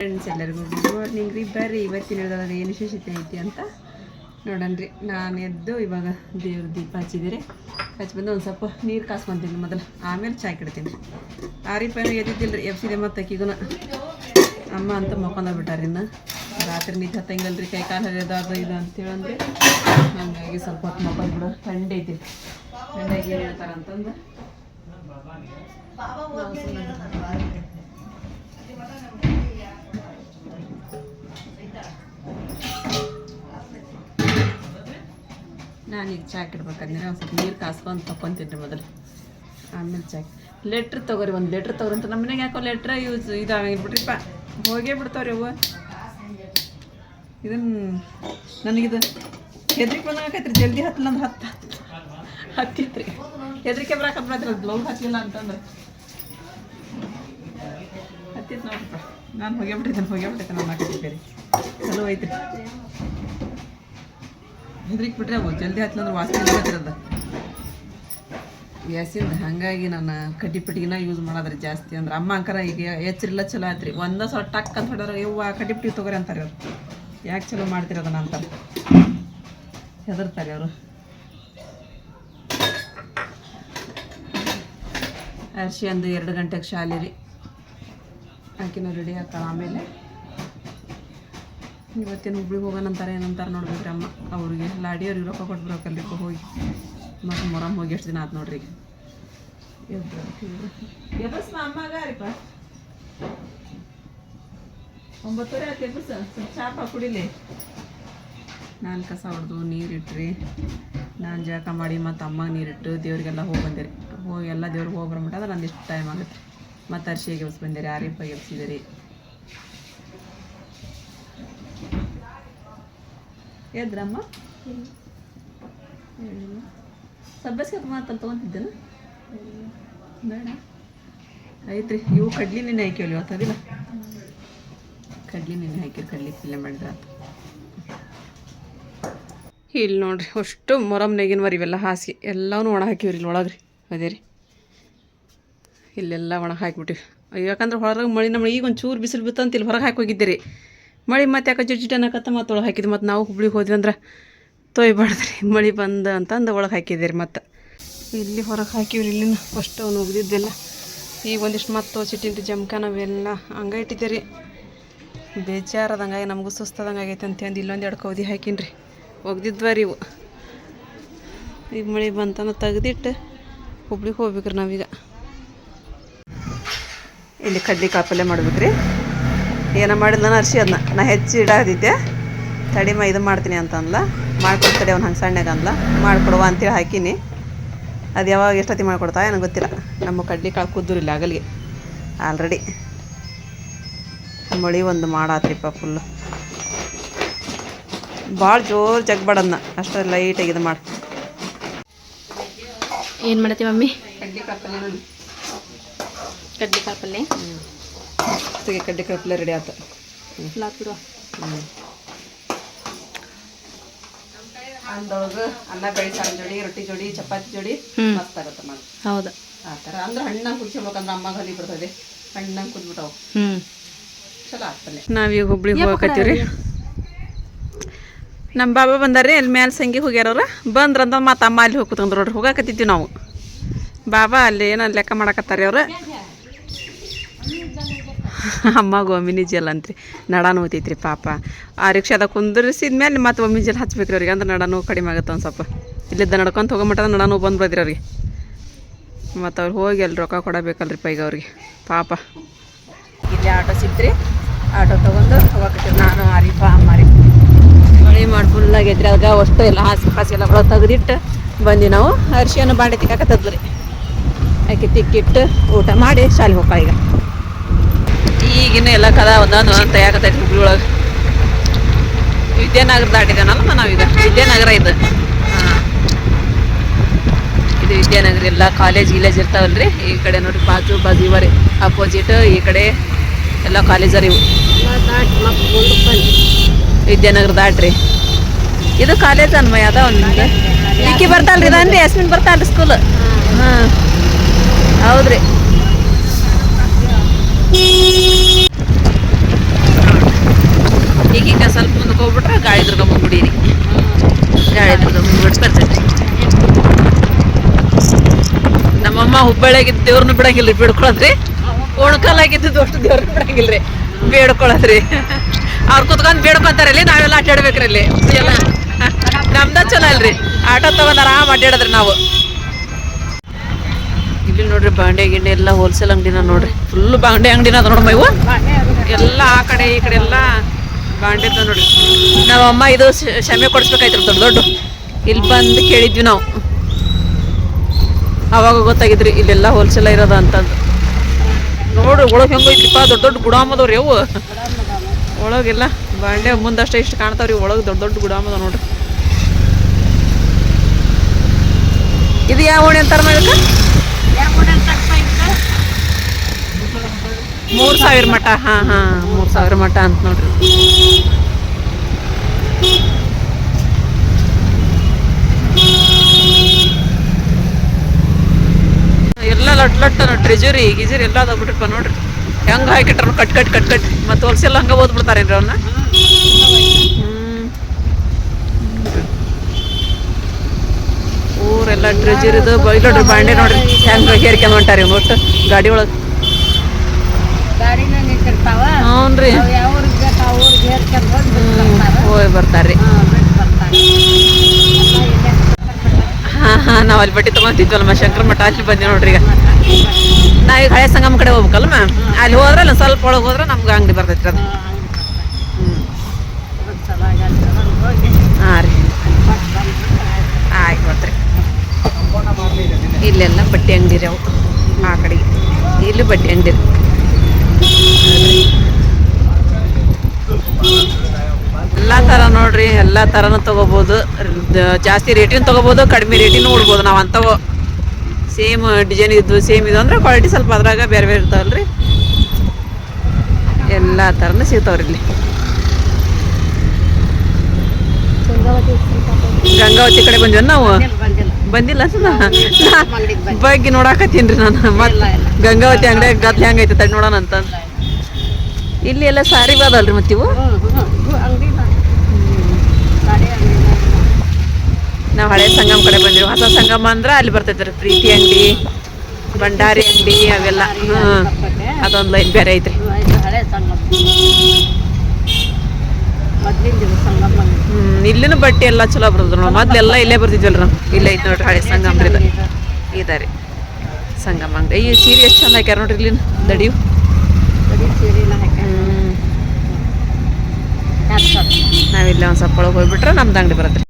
Friends ಎಲ್ಲರಿಗೂ good morning ರೀ ಬರ್ರಿ ಇವತ್ತಿನ ಹಿಡಿದ್ರೆ ಏನು ವಿಶೇಷತೆ ಐತಿ ಅಂತ ನೋಡನ್ರಿ. ನಾನು ಎದ್ದು ಇವಾಗ ದೇವ್ರ ದೀಪ ಹಚ್ಚಿದ್ದೀರಿ ಹಚ್ಚಿ ಬಂದು ಒಂದು ಸ್ವಲ್ಪ ನೀರು ಕಾಸ್ಕೊಂತೀನಿ ಮೊದಲು. ಆಮೇಲೆ ಚಾಯ್ ಕಿಡ್ತೀನಿ. ಆರಿಪೇನು ಎದ್ದಿದ್ದಿಲ್ಲ ರೀ ಎಫ್ಸಿದೆ ಮತ್ತೆ ಅಕ್ಕಿಗೂ ಅಮ್ಮ ಅಂತ ಮಕ್ಕೊಂಡ ಬಿಟ್ಟಾರ ಇನ್ನು. ರಾತ್ರಿ ನೀತ ಹತ್ತಂಗಿಲ್ಲ ರೀ ಕೈ ಕಾಲು ಹರಿಯೋದು ಇದು ಅಂತೇಳಂದ್ರೆ ಹಂಗಾಗಿ ಸ್ವಲ್ಪ ಹೊತ್ತು ಮಕ್ಕೊಂಡ್ಬಿಡು ಥಂಡಿ ಐತಿ. ಥಂಡಾಗಿ ಏನು ಅಂತಂದು ನಾವು ಈಗ ಚಾಕ್ ಇಡ್ಬೇಕಂದ್ರೆ ಒಂದು ಸ್ವಲ್ಪ ನೀರು ಕಾಸ್ಕೊಂಡು ತಕೊಂತೀನಿ ಮೊದಲು ಆಮೇಲೆ ಚಾಕ್ ಲೆಟ್ರ್ ತಗೋರಿ, ಒಂದು ಲೆಟ್ರ್ ತೊಗೊರಿ ಅಂತ ನಮ್ಮ ಯಾಕೋ ಲೆಟ್ರ್ ಯೂಸ್ ಇದಾವೆ ಬಿಡ್ರಿಪ್ಪ ಹೋಗೇ ಬಿಡ್ತಾವ್ರಿ ಅವು ಇದನ್ನು ನನಗಿದು ಹೆದ್ರಿಕೆ ಬಂದಾಗೈತ್ರಿ ಜಲ್ದಿ ಹತ್ತು ನಂದು ಹತ್ತು. ಹತ್ತಿತ್ರಿ. ಹೆದ್ರಿಕೆ ಬರಾಕತ್ ಅದು ಹತ್ತಿಲ್ಲ ಅಂತಂದ್ರೆ. ಹತ್ತಿತ್ತು ನೋಡ್ರಿಪ್ಪ. ನಾನು ಹೋಗೇ ಬಿಟ್ಟಿದ್ದೇನೆ, ಹೋಗೇ ಬಿಟ್ಟಿದ್ದೆ ನಾನು ಹಾಕಿದ್ದೆ ಚಲೋ ಐತ್ರಿ. ಹೆದ್ರಿಕ್ ಬಿಟ್ರೆ ಅವು ಜಲ್ದಿ ಹತ್ತಲಂದ್ರೆ ವಾಸನೆ ಬರ್ತದ ಗ್ಯಾಸಿಂದ ಹಾಗಾಗಿ ನಾನು ಕಡ್ಡಿ ಪಟ್ಟಿಗೆನ ಯೂಸ್ ಮಾಡೋದ್ರೆ ಜಾಸ್ತಿ ಅಂದ್ರೆ ಅಮ್ಮ ಅಂಕರ ಈಗ ಎಚ್ಚರಿಲ್ಲ ಚಲೋ ಆಯ್ತ್ರಿ ಒಂದ ಸ್ವಲ್ಪ ಟಕ್ ಅಂತ ಹೊಡ್ಯಾರ ಯವ್ವ ಕಡ್ಡಿ ಪಟ್ಟಿ ತೊಗೊರಿ ಅಂತಾರೆ ಅವ್ರು ಯಾಕೆ ಚಲೋ ಮಾಡ್ತಿರೋದ ಅದನ್ನ ಅಂತಾರೆ ಹೆದರ್ತಾರೆ ಅವರು ಅರ್ಶಿ ಅಂದು ಎರಡು ಗಂಟೆಗೆ ಶಾಲೆ ರೀ ಆಕಿನ ರೆಡಿ ಆಗ್ತಾಳೆ ಆಮೇಲೆ. ಇವತ್ತಿನ ಹುಬ್ಳಿಗೆ ಹೋಗೋಣಂತಾರೆ ಏನಂತಾರೆ ನೋಡ್ಬೇಕ್ರಿ ಅಮ್ಮ. ಅವ್ರಿಗೆ ಲಾಡಿ ಅವ್ರಿಗೆ ರೊಕ್ಕ ಕೊಟ್ಬಿಡ್ಬೇಕಲ್ರಿ ಹೋಗಿ ಮತ್ತು ಮೊರಮ್ ಹೋಗಿ ಎಷ್ಟು ದಿನ ಆತು ನೋಡ್ರಿ ಎಬ್ಬಸ್ ಅಮ್ಮಾಗ ರೀಪ ಒಂಬತ್ತುವರೆ ಆಯ್ತು ಎಬ್ಬಸ್. ಸ್ವಲ್ಪ ಚಾಪ ಕುಡಿಲಿ. ನಾನು ಕಸ ಹೊಡೆದು ನೀರಿಟ್ರಿ. ನಾನು ಜಳಕ ಮಾಡಿ ಮತ್ತು ಅಮ್ಮಗೆ ನೀರಿಟ್ಟು ದೇವ್ರಿಗೆಲ್ಲ ಹೋಗಿ ಬಂದಿರಿ. ಹೋಗಿ ಎಲ್ಲ ದೇವ್ರಿಗೆ ಹೋಗಿ ಬರ್ಬಿಟ್ಟು ಅಂದ್ರೆ ನಂದು ಇಷ್ಟು ಟೈಮ್ ಆಗುತ್ತೆ. ಮತ್ತು ಅರ್ಶಿಗೆ ಗೆಲ್ಸಿ ಬಂದಿರಿ ಆರಿಪ ಎಬ್ಸಿದಿರಿ. ಎದ್ರಮ್ಮ ಸಬ್ಬಸ್ಗೆ ಮಾತಲ್ಲಿ ತೊಗೊಂತಿದ್ದೇನ ಬೇಡ. ಐತ್ರಿ ಇವು ಕಡ್ಲಿ ನೆನೆ ಹಾಕಿವಲ್ಲಿ ಇವತ್ತು ಅದಿಲ್ಲ ಕಡ್ಲಿ ನೆನೆ ಹಾಕಿ ಕಡ್ಲಿ ಪಲ್ಯ ಮಾಡಿದ್ರೆ ಆತು. ಇಲ್ಲಿ ನೋಡ್ರಿ ಅಷ್ಟು ಮೊರಮ್ ನೆಗಿನವರಿ ಇವೆಲ್ಲ ಹಾಸಿ ಎಲ್ಲವೂ ಒಣ ಹಾಕಿವ್ರಿ ಇಲ್ಲಿ ಒಳಗ್ರಿ ರೀ ಅದೇ ರೀ. ಇಲ್ಲೆಲ್ಲ ಒಣ ಹಾಕಿಬಿಟ್ಟಿವಿ. ಯಾಕಂದ್ರೆ ಹೊರಗೆ ಮಳಿ ನಮ್ಮ ಈಗ ಒಂದು ಚೂರು ಬಿಸಿಲು ಬಿತ್ತಂತ ಇಲ್ಲಿ ಹೊರಗೆ ಹಾಕಿ ಹೋಗಿದ್ದೆ ರೀ ಮಳೆ ಮತ್ತೆ ಯಾಕೆ ಜಿಟ್ ಅನ್ನಕತ್ತ ಮತ್ತೆ ಒಳಗೆ ಹಾಕಿದ್ವಿ ಮತ್ತು ನಾವು ಹುಬ್ಳಿಗೆ ಹೋದ್ವಿ ಅಂದ್ರೆ ತೊಯ್ಬಾರ್ದ್ರಿ. ಮಳೆ ಬಂದ ಅಂತಂದು ಒಳಗೆ ಹಾಕಿದ್ದೀರಿ ಮತ್ತು. ಇಲ್ಲಿ ಹೊರಗೆ ಹಾಕಿವ್ರಿ ಇಲ್ಲಿನ. ಫಸ್ಟ್ ಅವ್ನು ಒಗ್ದಿದ್ದೆಲ್ಲ ಈಗ ಒಂದಿಷ್ಟು ಮತ್ತು ಸಿಟ್ಟಿಂಟಿ ಜಮ್ಕ ನಾವೆಲ್ಲ ಹಂಗೆ ಇಟ್ಟಿದ್ದೀರಿ. ಬೇಜಾರದಂಗಾಗಿ ನಮಗೂ ಸುಸ್ತದಂಗೆ ಆಗೈತೆ ಅಂತಂದು ಇಲ್ಲೊಂದು ಎರಡು ಕೌದಿ ಹಾಕಿನ್ರಿ. ರೀ ಇವು. ಈಗ ಮಳೆ ಬಂತಂದ್ರೆ ತೆಗ್ದಿಟ್ಟು ಹುಬ್ಳಿಗೆ ಹೋಗ್ಬೇಕ್ರಿ ನಾವೀಗ. ಇಲ್ಲಿ ಕಡ್ಲಿ ಕಾಪಲ್ಯ ಮಾಡ್ಬೇಕ್ರಿ. ಏನೋ ಮಾಡಿದ ನಾನು ಅರ್ಶಿ ಅದನ್ನ ನಾ ಹೆಚ್ಚು ಇಡಾದಿದ್ದೆ. ತಡಿಮ ಇದು ಮಾಡ್ತೀನಿ ಅಂತ ಅಂದ್ಲ ಮಾಡ್ಕೊಡ್ತಾರೆ ಅವ್ನು ಹಂಗೆ ಸಣ್ಣಗೆ ಅಂದ್ಲ ಮಾಡ್ಕೊಡುವ ಅಂತೇಳಿ ಹಾಕೀನಿ. ಅದು ಯಾವಾಗ ಎಷ್ಟೊತ್ತಿ ಮಾಡ್ಕೊಡ್ತಾ ಏನೋ ಗೊತ್ತಿಲ್ಲ. ನಮ್ಮ ಕಡ್ಲಿ ಕಾಳು ಕುದ್ದೂರಿಲ್ಲ ಆಗಲಿಗೆ ಆಲ್ರೆಡಿ. ಮಳಿ ಒಂದು ಮಾಡಾತ್ರಿಪ್ಪ ಫುಲ್ಲು ಭಾಳ ಜೋರು ಜಗ್ಬಾಡನ್ನ ಅಷ್ಟೇ ಲೈಟಾಗಿ ಇದು ಮಾಡಿ. ಏನು ಮಾಡತ್ತಿ ಮಮ್ಮಿ? ಕಡ್ಲಿ ಕಾಳು ಪಲ್ಯ ಕಡ್ಲಿ ಕಾಳು ಪಲ್ಯ? ಹ್ಞೂ ಕಡ್ಡಿ ಕಡಪ್ಲೆ ರೆಡಿ ಆಯ್ತು ಲಾಕ್ ಬಿಡುವ ಹ್ಞೂ ಅಂದೊಳಗೆ ಅನ್ನ ಬೆಳಿ ಸಾರು ಜೋಡಿ ರೊಟ್ಟಿ ಜೋಡಿ ಚಪಾತಿ ಜೋಡಿ. ಮಸ್ತ್ ಆಗತ್ತೆ ಮಾಡಿ. ಹೌದಾ. ಆ ಥರ ಅಂದ್ರೆ ಹಣ್ಣಾಗ ಕುದಿಸ್ಬೇಕಂದ್ರೆ ಅಮ್ಮ ಹಲಿ ಬರ್ತದೆ ಹಣ್ಣಾಗ ಕುದ್ಬಿಟ್ಟವು. ಹ್ಞೂ ಚಲೋ ಆಗ್ತದೆ. ನಾವೀಗ ಹುಬ್ಳಿಗೆ ಹೋಗಕತ್ತೀವಿ ಕಡೆ ನಮ್ಮ ಬಾಬಾ ಬಂದಾರ್ರಿ ಅಲ್ಲಿ ಮೇಲೆ ಸಂಗಿ ಹೋಗ್ಯಾರವ್ರ? ಬಂದ್ರಂದ ಮತ್ತೆ ಅಮ್ಮ ಅಲ್ಲಿ ಹೋಗಿ ಕೂತ್ಕೊಂಡ್ರು ನೋಡ್ರಿ ಹೋಗಾಕತ್ತಿದ್ವಿ ನಾವು. ಬಾಬಾ ಅಲ್ಲಿ ಏನೋ ಲೆಕ್ಕ ಮಾಡಕತ್ತಾರ ಅವ್ರು? ಅಮ್ಮ ಒಮ್ಮಿನಿ ಜಲ್ ಅಂತ್ರಿ. ನಡಾನು ನೋತೈತ್ರಿ ಪಾಪ. ಆ ರಿಕ್ಷಾದಾಗ ಕುಂದ್ರಿಸಿದ ಮೇಲೆ ಮತ್ತೆ ಒಮ್ಮೆ ಜಲ್ ಹಚ್ಬೇಕ್ರಿ ಅವ್ರಿಗೆ. ಅಂದ್ರೆ ನಡ ನೋವು ಕಡಿಮೆ ಆಗುತ್ತೆ ಒಂದು ಸ್ವಲ್ಪ. ಇಲ್ಲಿದ್ದ ನಡ್ಕೊಂತ ಹೋಗೋ ನಡಾನು ನಡ ನೋವು ಬಂದು ಬದ್ರಿ ಅವ್ರಿಗೆ. ಮತ್ತು ಅವ್ರು ಹೋಗಿ ಅಲ್ಲಿ ರೊಕ್ಕ ಕೊಡಬೇಕಲ್ರಿ ಪೈಗೆ ಅವ್ರಿಗೆ. ಪಾಪ. ಇಲ್ಲಿ ಆಟೋ ಸಿಕ್ತ್ರಿ. ಆಟೋ ತೊಗೊಂಡು ಹೋಗಕ್ಕೆ ನಾನು ಅರಿಪ ಅಮ್ಮಾರಿ ಮಳೆ ಮಾಡಿ ಫುಲ್ ಆಗೈತ್ರಿ. ಅದಕ್ಕೆ ಅಷ್ಟು ಎಲ್ಲ ಹಾಸಿ ಪಾಸಿ ಎಲ್ಲ ಒಳಗೆ ತೆಗೆದಿಟ್ಟು ಬಂದು ನಾವು. ಅರಿಶಿಯನ್ನು ಬಾಂಡೆ ತಿಕ್ಕಾಕತ್ತದ್ರಿ. ಆಕೆ ತಿಕ್ಕಿಟ್ಟು ಊಟ ಮಾಡಿ ಶಾಲೆ ಹೋಗ್ತಾ ಈಗ. ಈಗಿನ ಎಲ್ಲ ಕದ ಒಂದೊಂದು ಒಂದೊಂದು ತೆಗಿಯಾಕತ್ತೈತಿ ಹುಬ್ಳಿ ಒಳಗೆ ವಿದ್ಯಾನಗರ ದಾಟಿದೇನಲ್ಲ ನಾವೀಗ? ವಿದ್ಯಾನಗರ ಇದು. ಇದು ವಿದ್ಯಾನಗರ ಎಲ್ಲ ಕಾಲೇಜ್ ಗಿಲೇಜ್ ಇರ್ತಾವಲ್ರಿ? ಈ ಕಡೆ ನೋಡ್ರಿ ಬಾಜು ಬಾಜು ಇವರಿ ಅಪೋಸಿಟ್ ಈ ಕಡೆ ಎಲ್ಲ ಕಾಲೇಜರ್ ಇವು. ವಿದ್ಯಾನಗರ ದಾಟ್ರಿ. ಇದು ಕಾಲೇಜ್ ಅನ್ಮಯ ಅದ ಒಂದು ಇಕ್ಕಿ ಬರ್ತಾಲ್ರಿ ಇದನ್ರಿ ಯಸ್ಮಿನ್ ಬರ್ತಾಲ್ರಿ ಸ್ಕೂಲ್ ಹಾಂ. ಹೌದ್ರಿ. ಈಗೀಗ ಸ್ವಲ್ಪ ಮುಂದಕ್ಕೆ ಹೋಗ್ಬಿಟ್ರೆ ಗಾಳಿ ದುರ್ಗ ಕುಡೀರಿ ಗಾಳಿ ದುರ್ಗ ಮುಂದ್ಬಿಟ್ಟು ಬರ್ತೈತಿ ನಮ್ಮಮ್ಮ ಹುಬ್ಬಳ್ಳಿಯಾಗಿದ್ದು ದೇವ್ರನ್ನ ಬಿಡಂಗಿಲ್ಲ ಬಿಡ್ಕೊಳದ್ರಿ. ಒಣಕಾಲಾಗಿದ್ದು ಅಷ್ಟು ದೇವ್ರನ್ನ ಬಿಡಂಗಿಲ್ರಿ. ರೀ ಬೇಡ್ಕೊಳದ್ರಿ. ಅವ್ರು ಕುತ್ಕೊಂಡು ಬೇಡ್ಕೊತಾರಲ್ಲಿ ನಾವೆಲ್ಲ ಆಟಾಡ್ಬೇಕ್ರಿ ಅಲ್ಲಿ. ಎಲ್ಲ. ನಮ್ದ ಚಲೋ ಅಲ್ರಿ. ಆಟೋ ತಗೊಂಡ್ ಆರಾಮ್ ಅಡ್ಡಾಡದ್ರಿ ನಾವು. ಇಲ್ಲಿ ನೋಡ್ರಿ ಬಾಂಡೆ ಗಿಂಡೆ ಎಲ್ಲ ಹೋಲ್ಸೇಲ್ ಅಂಗಡಿನ ನೋಡ್ರಿ. ಫುಲ್ ಬಾಂಡೆ ಅಂಗಡಿನ ಅದ ನೋಡಮ್ಮ ಇವು ಎಲ್ಲ ಆ ಕಡೆ ಈ ಕಡೆ ಎಲ್ಲ ಬಾಂಡೆ ನೋಡಿ. ಅಮ್ಮ ಇದು ಶಮೆ ಕೊಡಿಸ್ಬೇಕಾಯ್ತು ದೊಡ್ಡ ದೊಡ್ಡ. ಇಲ್ಲಿ ಬಂದು ಕೇಳಿದ್ವಿ ನಾವು. ಅವಾಗ ಗೊತ್ತಾಗಿದ್ರಿ, ಇಲ್ಲೆಲ್ಲ ಹೋಲ್ಸೇಲ ಇರೋದ ಅಂತಂದು. ನೋಡ್ರಿ ಒಳಗೆ ಹೆಂಗೈತಿಪ್ಪ, ದೊಡ್ಡ ದೊಡ್ಡ ಗುಡಾಮದವ್ರಿ ಅವು ಒಳಗೆಲ್ಲ ಬಾಂಡೆ ಮುಂದಷ್ಟೇ ಇಷ್ಟು ಕಾಣ್ತಾವ್ರಿ, ಒಳಗೆ ದೊಡ್ಡ ದೊಡ್ಡ ಗುಡಾಮದ ನೋಡ್ರಿ. ಇದು ಯಾವ ಓಣಿ ಅಂತಾರ ಇದಕ್ಕೆ ಮೂರ್ ಸಾವಿರ ಮಟ ಹಾ ಹಾ, ಮೂರ್ ಸಾವಿರ ಮಟ ಅಂತ ನೋಡ್ರಿ. ಎಲ್ಲ ಲಟ್ ಲಟ್ ಟ್ರೆಜರಿ ಗಿಜರಿ ಎಲ್ಲ ಅದಾಗ್ಬಿಟ್ರಪ್ಪ ನೋಡ್ರಿ. ಹೆಂಗ ಹಾಕಿಟ್ರ ಕಟ್ ಕಟ್ ಕಟ್ ಕಟ್. ಮತ್ತೆ ಹೋಲ್ಸೇಲ್ ಹಂಗ ಓದ್ಬಿಡ್ತಾರೇನ್ರಿ ಅವನ್ನ ಊರೆಲ್ಲ ಟ್ರೆಜರಿದು ನೋಡ್ರಿ ಬಾಂಡೆ ನೋಡ್ರಿ. ಹೆಂಗ ಹೊಂಟಾರಿ ಇವ್ನು ಒಟ್ಟು ಗಾಡಿ ಒಳಗೆ? ಗಾಡಿನ ನಿಂತಿರ್ತಾವ. ಹ್ಞೂ ರೀ ಅವ್ ಯಾವ ಊರಿಗೆ ಬೇಕು ಆ ಊರಿಗೆ ಹೇರ್ಕೊಂಡ್ ಬಂದು ಬಿಟ್ಟು ಬರ್ತಾರ. ಹೋಗಿ ಬರ್ತಾರ್ರಿ. ಹಾ, ಬಿಟ್ಟು ಬರ್ತಾರ. ಎಲ್ಲ ಇಲ್ಲೇ ಹಾ ಹಾ ನಾವು ಅಲ್ಲಿ ಬಟ್ಟೆ ತೊಗೊಂತಿದ್ವಲ್ಲ ಮ ಶಂಕರ ಮಠ ಅಲ್ಲಿ ಬಂದಿ ನೋಡ್ರಿ ಈಗ. ನಾ ಈಗ ಹಳೆ ಸಂಗಮ ಕಡೆ ಹೋಗ್ಬೇಕಲ್ಲ ಮ್ಯಾಮ್ ಅಲ್ಲಿ ಹೋದ್ರೆ ಅಲ್ಲಿ ಸ್ವಲ್ಪ ಒಳಗೆ ಹೋದ್ರೆ ನಮ್ಗೆ ಅಂಗಡಿ ಬರ್ತೈತ್ರಿ ಅದು. ಹ್ಞೂ ಒಂದ್ ಸಲ ಅಲ್ಲಿ ತಗೊಂಡ್ ಹೋಗಿ. ಹಾಂ ರೀ. ಕೊಟ್ಟು ಬಂದ್ಬಿಟ್ರೆ ಆಯ್ತು. ಆಯ್ತು ಬರ್ತೀರಿ ಇಲ್ಲೆಲ್ಲ ಬಟ್ಟೆ ಅಂಗಡಿ ರೀ ಅವು ಆ ಕಡೆಗೆ. ಇಲ್ಲಿ ಬಟ್ಟೆ ಅಂಗಡಿ ರೀ. ಎಲ್ಲ ಥರ ನೋಡ್ರಿ ಎಲ್ಲ ಥರನೂ ತಗೋಬಹುದು ಜಾಸ್ತಿ ರೇಟಿನ ತಗೋಬಹುದು ಕಡಿಮೆ ರೇಟಿನ ಉಡ್ಬೋದು ನಾವು ಅಂಥವು ಸೇಮ್ ಡಿಸೈನ್ ಇದ್ದು ಸೇಮ್ ಇದು ಅಂದ್ರೆ ಕ್ವಾಲಿಟಿ ಸ್ವಲ್ಪ ಅದ್ರಾಗ ಬೇರೆ ಬೇರೆ ಇರ್ತಾವಲ್ರಿ. ಎಲ್ಲ ಥರನೂ ಸಿಗ್ತಾವ್ರಿ ಇಲ್ಲಿ. ಗಂಗಾವತಿ ಕಡೆ ಬಂದ್ವಿ ನಾವು? ಬಂದಿಲ್ಲ, ಬಗ್ಗೆ ನೋಡಾಕತ್ತೀನಿ ನಾನು. ಮತ್ತೆ. ಗಂಗಾವತಿ ಅಂಗಡಿ ಗದ್ಲೆ ಹೆಂಗೈತೆ ತಡಿ ನೋಡೋಣ ಅಂತ. ಇಲ್ಲಿ ಎಲ್ಲ ಸಾರಿ ಬಾದಲ್ರಿ ಮತ್ತೆ ಇವು? ನಾವು ಹಳೆ ಸಂಗಮ ಕಡೆ ಬಂದಿವಿ. ಹೊಸ ಸಂಗಮ ಅಂದ್ರೆ ಅಲ್ಲಿ ಬರ್ತೈತ್ರಿ ಪ್ರೀತಿ ಅಂಗಡಿ ಭಂಡಾರಿ ಅಂಗಡಿ ಅವೆಲ್ಲ. ಹಾಂ ಅದೊಂದು ಲೈನ್ ಬೇರೆ ಐತ್ರಿ. ಹ್ಮ್ ಇಲ್ಲಿನ ಬಟ್ಟೆ ಎಲ್ಲ ಚಲೋ ಬರ್ತದ ನೋಡಿ. ಮೊದ್ಲೆಲ್ಲ ಇಲ್ಲೇ ಬರ್ತಿದ್ವಲ್ರಿ ನಾವು ಇಲ್ಲೇ ಐತೆ ನೋಡ್ರಿ ಹಳೆ ಸಂಗಮ ರೀ ಇದು ಇದಾರೆ ಸಂಗಮ ಅಂಗಡಿ. ಈ ಸೀರೆ ಎಷ್ಟು ಚಂದ ಹಾಕ್ಯಾರ ನೋಡ್ರಿ ಇಲ್ಲಿನ ದಡಿಯು? ಬರೀ ಸೀರೆನ ಹಾಕ್ಯಾರ. ನಾವಿಲ್ಲ ಒಂದು ಸ್ವಲ್ಪ ಒಳಗೆ ಹೋಗ್ಬಿಟ್ರೆ ನಮ್ದು ಅಂಗಡಿ ಬರುತ್ತೆ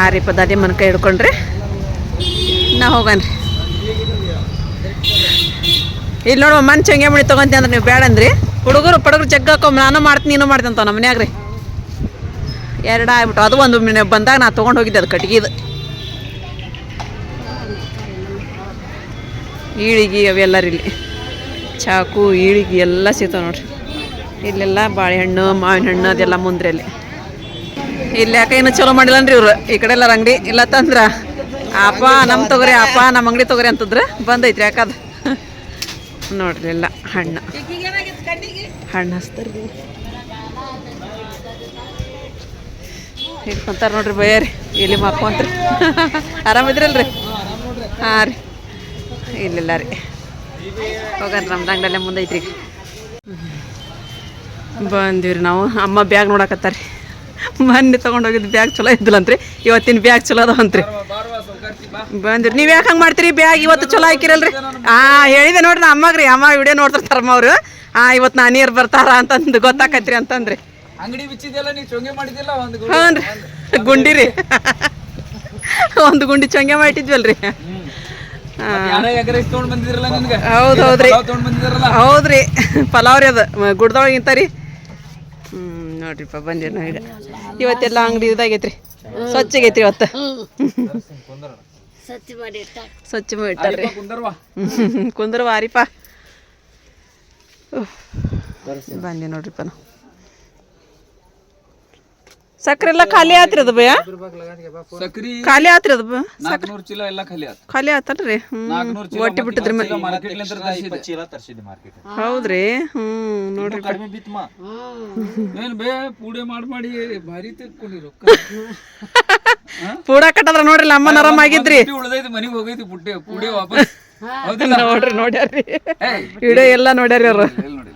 ಆ ರೀ ಪದಾದಿ ಕೈ ಹಿಡ್ಕೊಂಡ್ರಿ. ನಾ ಹೋಗನ್ರಿ ಇಲ್ಲಿ ನೋಡುವ ಮನ್ ಚಂಗೆ ಮಣಿ ತೊಗೊಂತಿ ಅಂದ್ರೆ ನೀವು ಬೇಡ ಅಂದ್ರಿ. ಹುಡುಗರು ಪಡುಗರು ಹಾಕೋ, ನಾನು ಮಾಡ್ತೀನಿ, ನೀನು ಮಾಡ್ತೀನಿ ಅಂತ ನಮ್ಮ ಮನ್ಯಾಗ ರೀ ಎರಡು ಆಗ್ಬಿಟ್ಟು, ಅದು ಒಂದು ಬಂದಾಗ ನಾ ತೊಗೊಂಡು ಹೋಗಿದ್ದೆ ಅದು ಕಟ್ಗಿದು. ಈಳಿಗೆ ಅವೆಲ್ಲ ರೀ ಇಲ್ಲಿ ಚಾಕು, ಈಳಿಗೆ ಎಲ್ಲ ಸಿಗ್ತಾವೆ ನೋಡ್ರಿ. ಇಲ್ಲೆಲ್ಲ ಬಾಳೆಹಣ್ಣು ಮಾವಿನ ಹಣ್ಣು ಅದೆಲ್ಲ ಮುಂದ್ರಲ್ಲಿ. ಇಲ್ಲಿ ಯಾಕೆ ಏನು ಚಲೋ ಮಾಡಿಲ್ಲನ್ರಿ ಇವ್ರು? ಈ ಕಡೆ ಎಲ್ಲ ಅಂಗಡಿ ಇಲ್ಲ ತಂದ್ರ? ಅಪ್ಪ ನಮ್ಮ ತೊಗರಿ ಅಪ್ಪ ನಮ್ಮ ಅಂಗಡಿ ತೊಗರಿ ಅಂತಂದ್ರೆ ಬಂದೈತ್ರಿ ಯಾಕದು ನೋಡ್ರಿ ಇಲ್ಲ ಹಣ್ಣು. ಹಣ್ಣು ಹಚ್ತಾರ ಇಟ್ಕೊಂತಾರ ನೋಡ್ರಿ ಬಯ್ಯಾರಿ. ಇಲ್ಲಿ ಮಕ್ಕೊಂತ್ರಿ ಆರಾಮಿದ್ರಲ್ರಿ ಹಾಂ ರೀ. ಇಲ್ಲಿಲ್ಲ ರೀ. ಹೋಗ್ರಿ ನಮ್ದು ಅಂಗಡಿಯಲ್ಲೇ ಮುಂದೆ ಐತ್ರಿ ಬಂದಿವ್ರಿ ನಾವು. ಅಮ್ಮ ಬ್ಯಾಗ್ ನೋಡಕತ್ತಾರಿ. ಮೊನ್ನೆ ತೊಗೊಂಡೋಗಿದ್ದು ಬ್ಯಾಗ್ ಚಲೋ ಇದ್ದಿಲ್ಲಂತ್ರಿ. ಇವತ್ತಿನ ಬ್ಯಾಗ್ ಚಲೋ ಅದಾವಂತ್ರಿ. ಬಂದಿರಿ ನೀವು ಯಾಕೆ ಹಂಗೆ ಮಾಡ್ತೀರಿ? ಬ್ಯಾಗ್ ಇವತ್ತು ಚಲೋ ಹಾಕಿರಲ್ರಿ? ಹಾಂ ಹೇಳಿದೆ ನೋಡ್ರಿ ನಮ್ಮ ಅಮ್ಮಗ್ರಿ ಅಮ್ಮ ವಿಡಿಯೋ ನೋಡ್ತಿರ್ತಾರಮ್ಮ ಅವರು. ಹಾಂ ಇವತ್ತು ನಾನಿಯರ್ ಬರ್ತಾರ ಅಂತಂದು ಗೊತ್ತಾಕತ್ರಿ ಅಂತಂದ್ರಿ. ಅಂಗಡಿ ಬಿಚ್ಚಿದೆಲ್ಲ ನೀವು ಚೊಂಗೆ ಮಾಡಿದಿಲ್ಲ ಒಂದು ಗು- ಹ್ಞೂ ರೀ. ಗುಂಡಿ ರೀ. ಒಂದು ಗುಂಡಿ ಚೊಂಗೆ ಮಾಡಿದ್ವಲ್ರಿ. ಹೌದು ಹೌದ್ರಿ. ಹೌದ್ರಿ. ಪಲಾವ್ ರೀ ಅದು. ಗುಡ್ದೊಳಗೆ ಇಂತ ರೀ. ಹ್ಞೂ ನೋಡ್ರಿಪ್ಪ ಬಂದಿರಿ ಈಗ ಇವತ್ತೆಲ್ಲ ಅಂಗಡಿ ಇದಾಗೈತ್ರಿ. ಸ್ವಚ್ಛ ಆಗೈತ್ರಿ ಇವತ್ತು. ಸ್ವಚ್ಛ ಮಾಡಿ ಇಟ್ಟಾರ. ಸ್ವಚ್ಛ ಇಟ್ಟಾರ್ರಿ ಕುಂದರ್ವಾ ಕುಂದ್ರ ವಾರಿಪ್ಪ ಬಂದಿ ನೋಡ್ರಿಪ್ಪ ನಾವು. ಸಕ್ರೆ ಎಲ್ಲ ಖಾಲಿ ಆತ್ರಿ ಅದು ಭಯ? ಸಕ್ರಿ ಖಾಲಿ ಆತ್ರಿ ಅದು ಬ- ನಾಲ್ಕನೂರು ಚೀಲ ಎಲ್ಲ ಖಾಲಿ ಆತ. ಖಾಲಿ ಆತಲ್ರಿ? ಹ್ಮ್. ನಾಲ್ಕನೂರು ಚೀಲ ಒಟ್ಟಿ ಬಿಟ್ಟಿದ್ರಿ ಮ- ಮಾರ್ಕೆಟ್ ಹೌದ್ರಿ? ಹ್ಮ್ ನೋಡ್ರಿ ಏನ್ ಬೇ ಪೂಡೆ ಮಾಡಿ ಮಾಡಿ ಭಾರಿ ತೆಕ್ಕೊಂಡಿ ರೊಕ್ಕ. ಪೂಡ ಕಟ್ಟದ್ರ ನೋಡ್ರಿ ಅಮ್ಮನ ಆರಾಮ್ ಆಗಿದ್ರಿ. ಉಳ್ದೈತಿ ಮನಿಗ್ ಹೋಗೈತಿ ಬುಟ್ಟೆ ಪೂಡೆ ವಾಪಸ್. ಹೌದಿಲ್ಲ? ನೋಡ್ರಿ ನೋಡ್ಯಾರ್ರಿ. ಏಯ್, ವಿಡಿಯೋ ಎಲ್ಲ ನೋಡ್ಯಾರಿ ಅವ್ರು. ಎಲ್ಲಿ ನೋಡಿ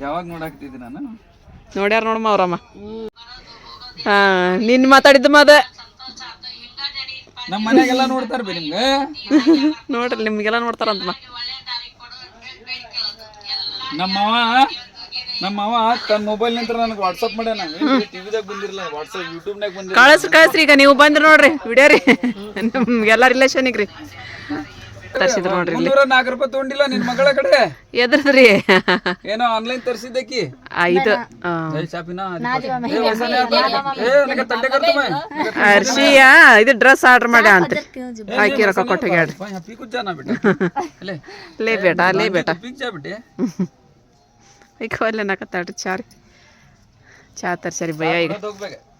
ಯಾವಾಗ ನೋಡಾಕ್ತಿದ್ದೆ ನಾನು? ನೋಡ್ಯಾರ ನೋಡಮ್ಮ ಅವ್ರಮ್ಮ. ಹಾ ನಿನ್ ಮಾತಾಡಿದ್ದು ಮದ. ನಮ್ಮ ಮನೆಗೆಲ್ಲ ನೋಡ್ತಾರ ಬೇ ನಿಮ್ಗೆ? ನೋಡ್ರಿ ನಿಮ್ಗೆಲ್ಲ ನೋಡ್ತಾರಂತ ನಮ್ಮವ ನಮ್ಮವ ತನ್ನ ಮೊಬೈಲ್ ನಿಂತ್ರ ನನಗೆ ವಾಟ್ಸಪ್ ಮಾಡ್ಯಾನ. ಟಿವಿದಾಗ ಬಂದಿರಲ್ಲ ವಾಟ್ಸಪ್ ಯೂಟ್ಯೂಬ್ನಾಗ ಬಂದಿರಲ್ಲ ಕಳಿಸ್ ಕಳಿಸ್ರಿ ಈಗ ನೀವು ಬಂದ್ರಿ ನೋಡ್ರಿ ವಿಡಿಯೋ ರೀ ನಿಮ್ಗೆಲ್ಲ ರಿಲೇಷನಿಗೆ ರೀ ತರ್ಸಿದ್ರು ನೋಡ್ರಿ ಇಲ್ಲಿ. ಮುನ್ನೂರ ನಾಲ್ಕು ರೂಪಾಯಿ ತಗೊಂಡಿಲ್ಲ ನಿನ್ ಮಗಳ ಕಡೆ? ಎದ್ರದ್ರಿ? ಏನೋ ಆನ್ಲೈನ್ ತರ್ಸಿದ್ದಕ್ಕಿ? ಆ, ಇದು ಶಾಪಿನ. ಅರ್ಶಿಯ ಇದು ಡ್ರೆಸ್ ಆರ್ಡರ್ ಮಾಡಿ ಅಂತ. ಹಾಕಿ ರೊಕ್ಕ ಕೊಟ್ಟು ಬಿಟ್ಟೆ. ಲೇ ಬೇಟ ಲೇ ಬೇಟ ಈಗ ಅಲ್ಲೇ ನಾಕತ್ತಾಡ್ರಿ ಚಾರಿ. ಚಾ ತರ್ಸಾರಿ ಭಯ ಈಗ.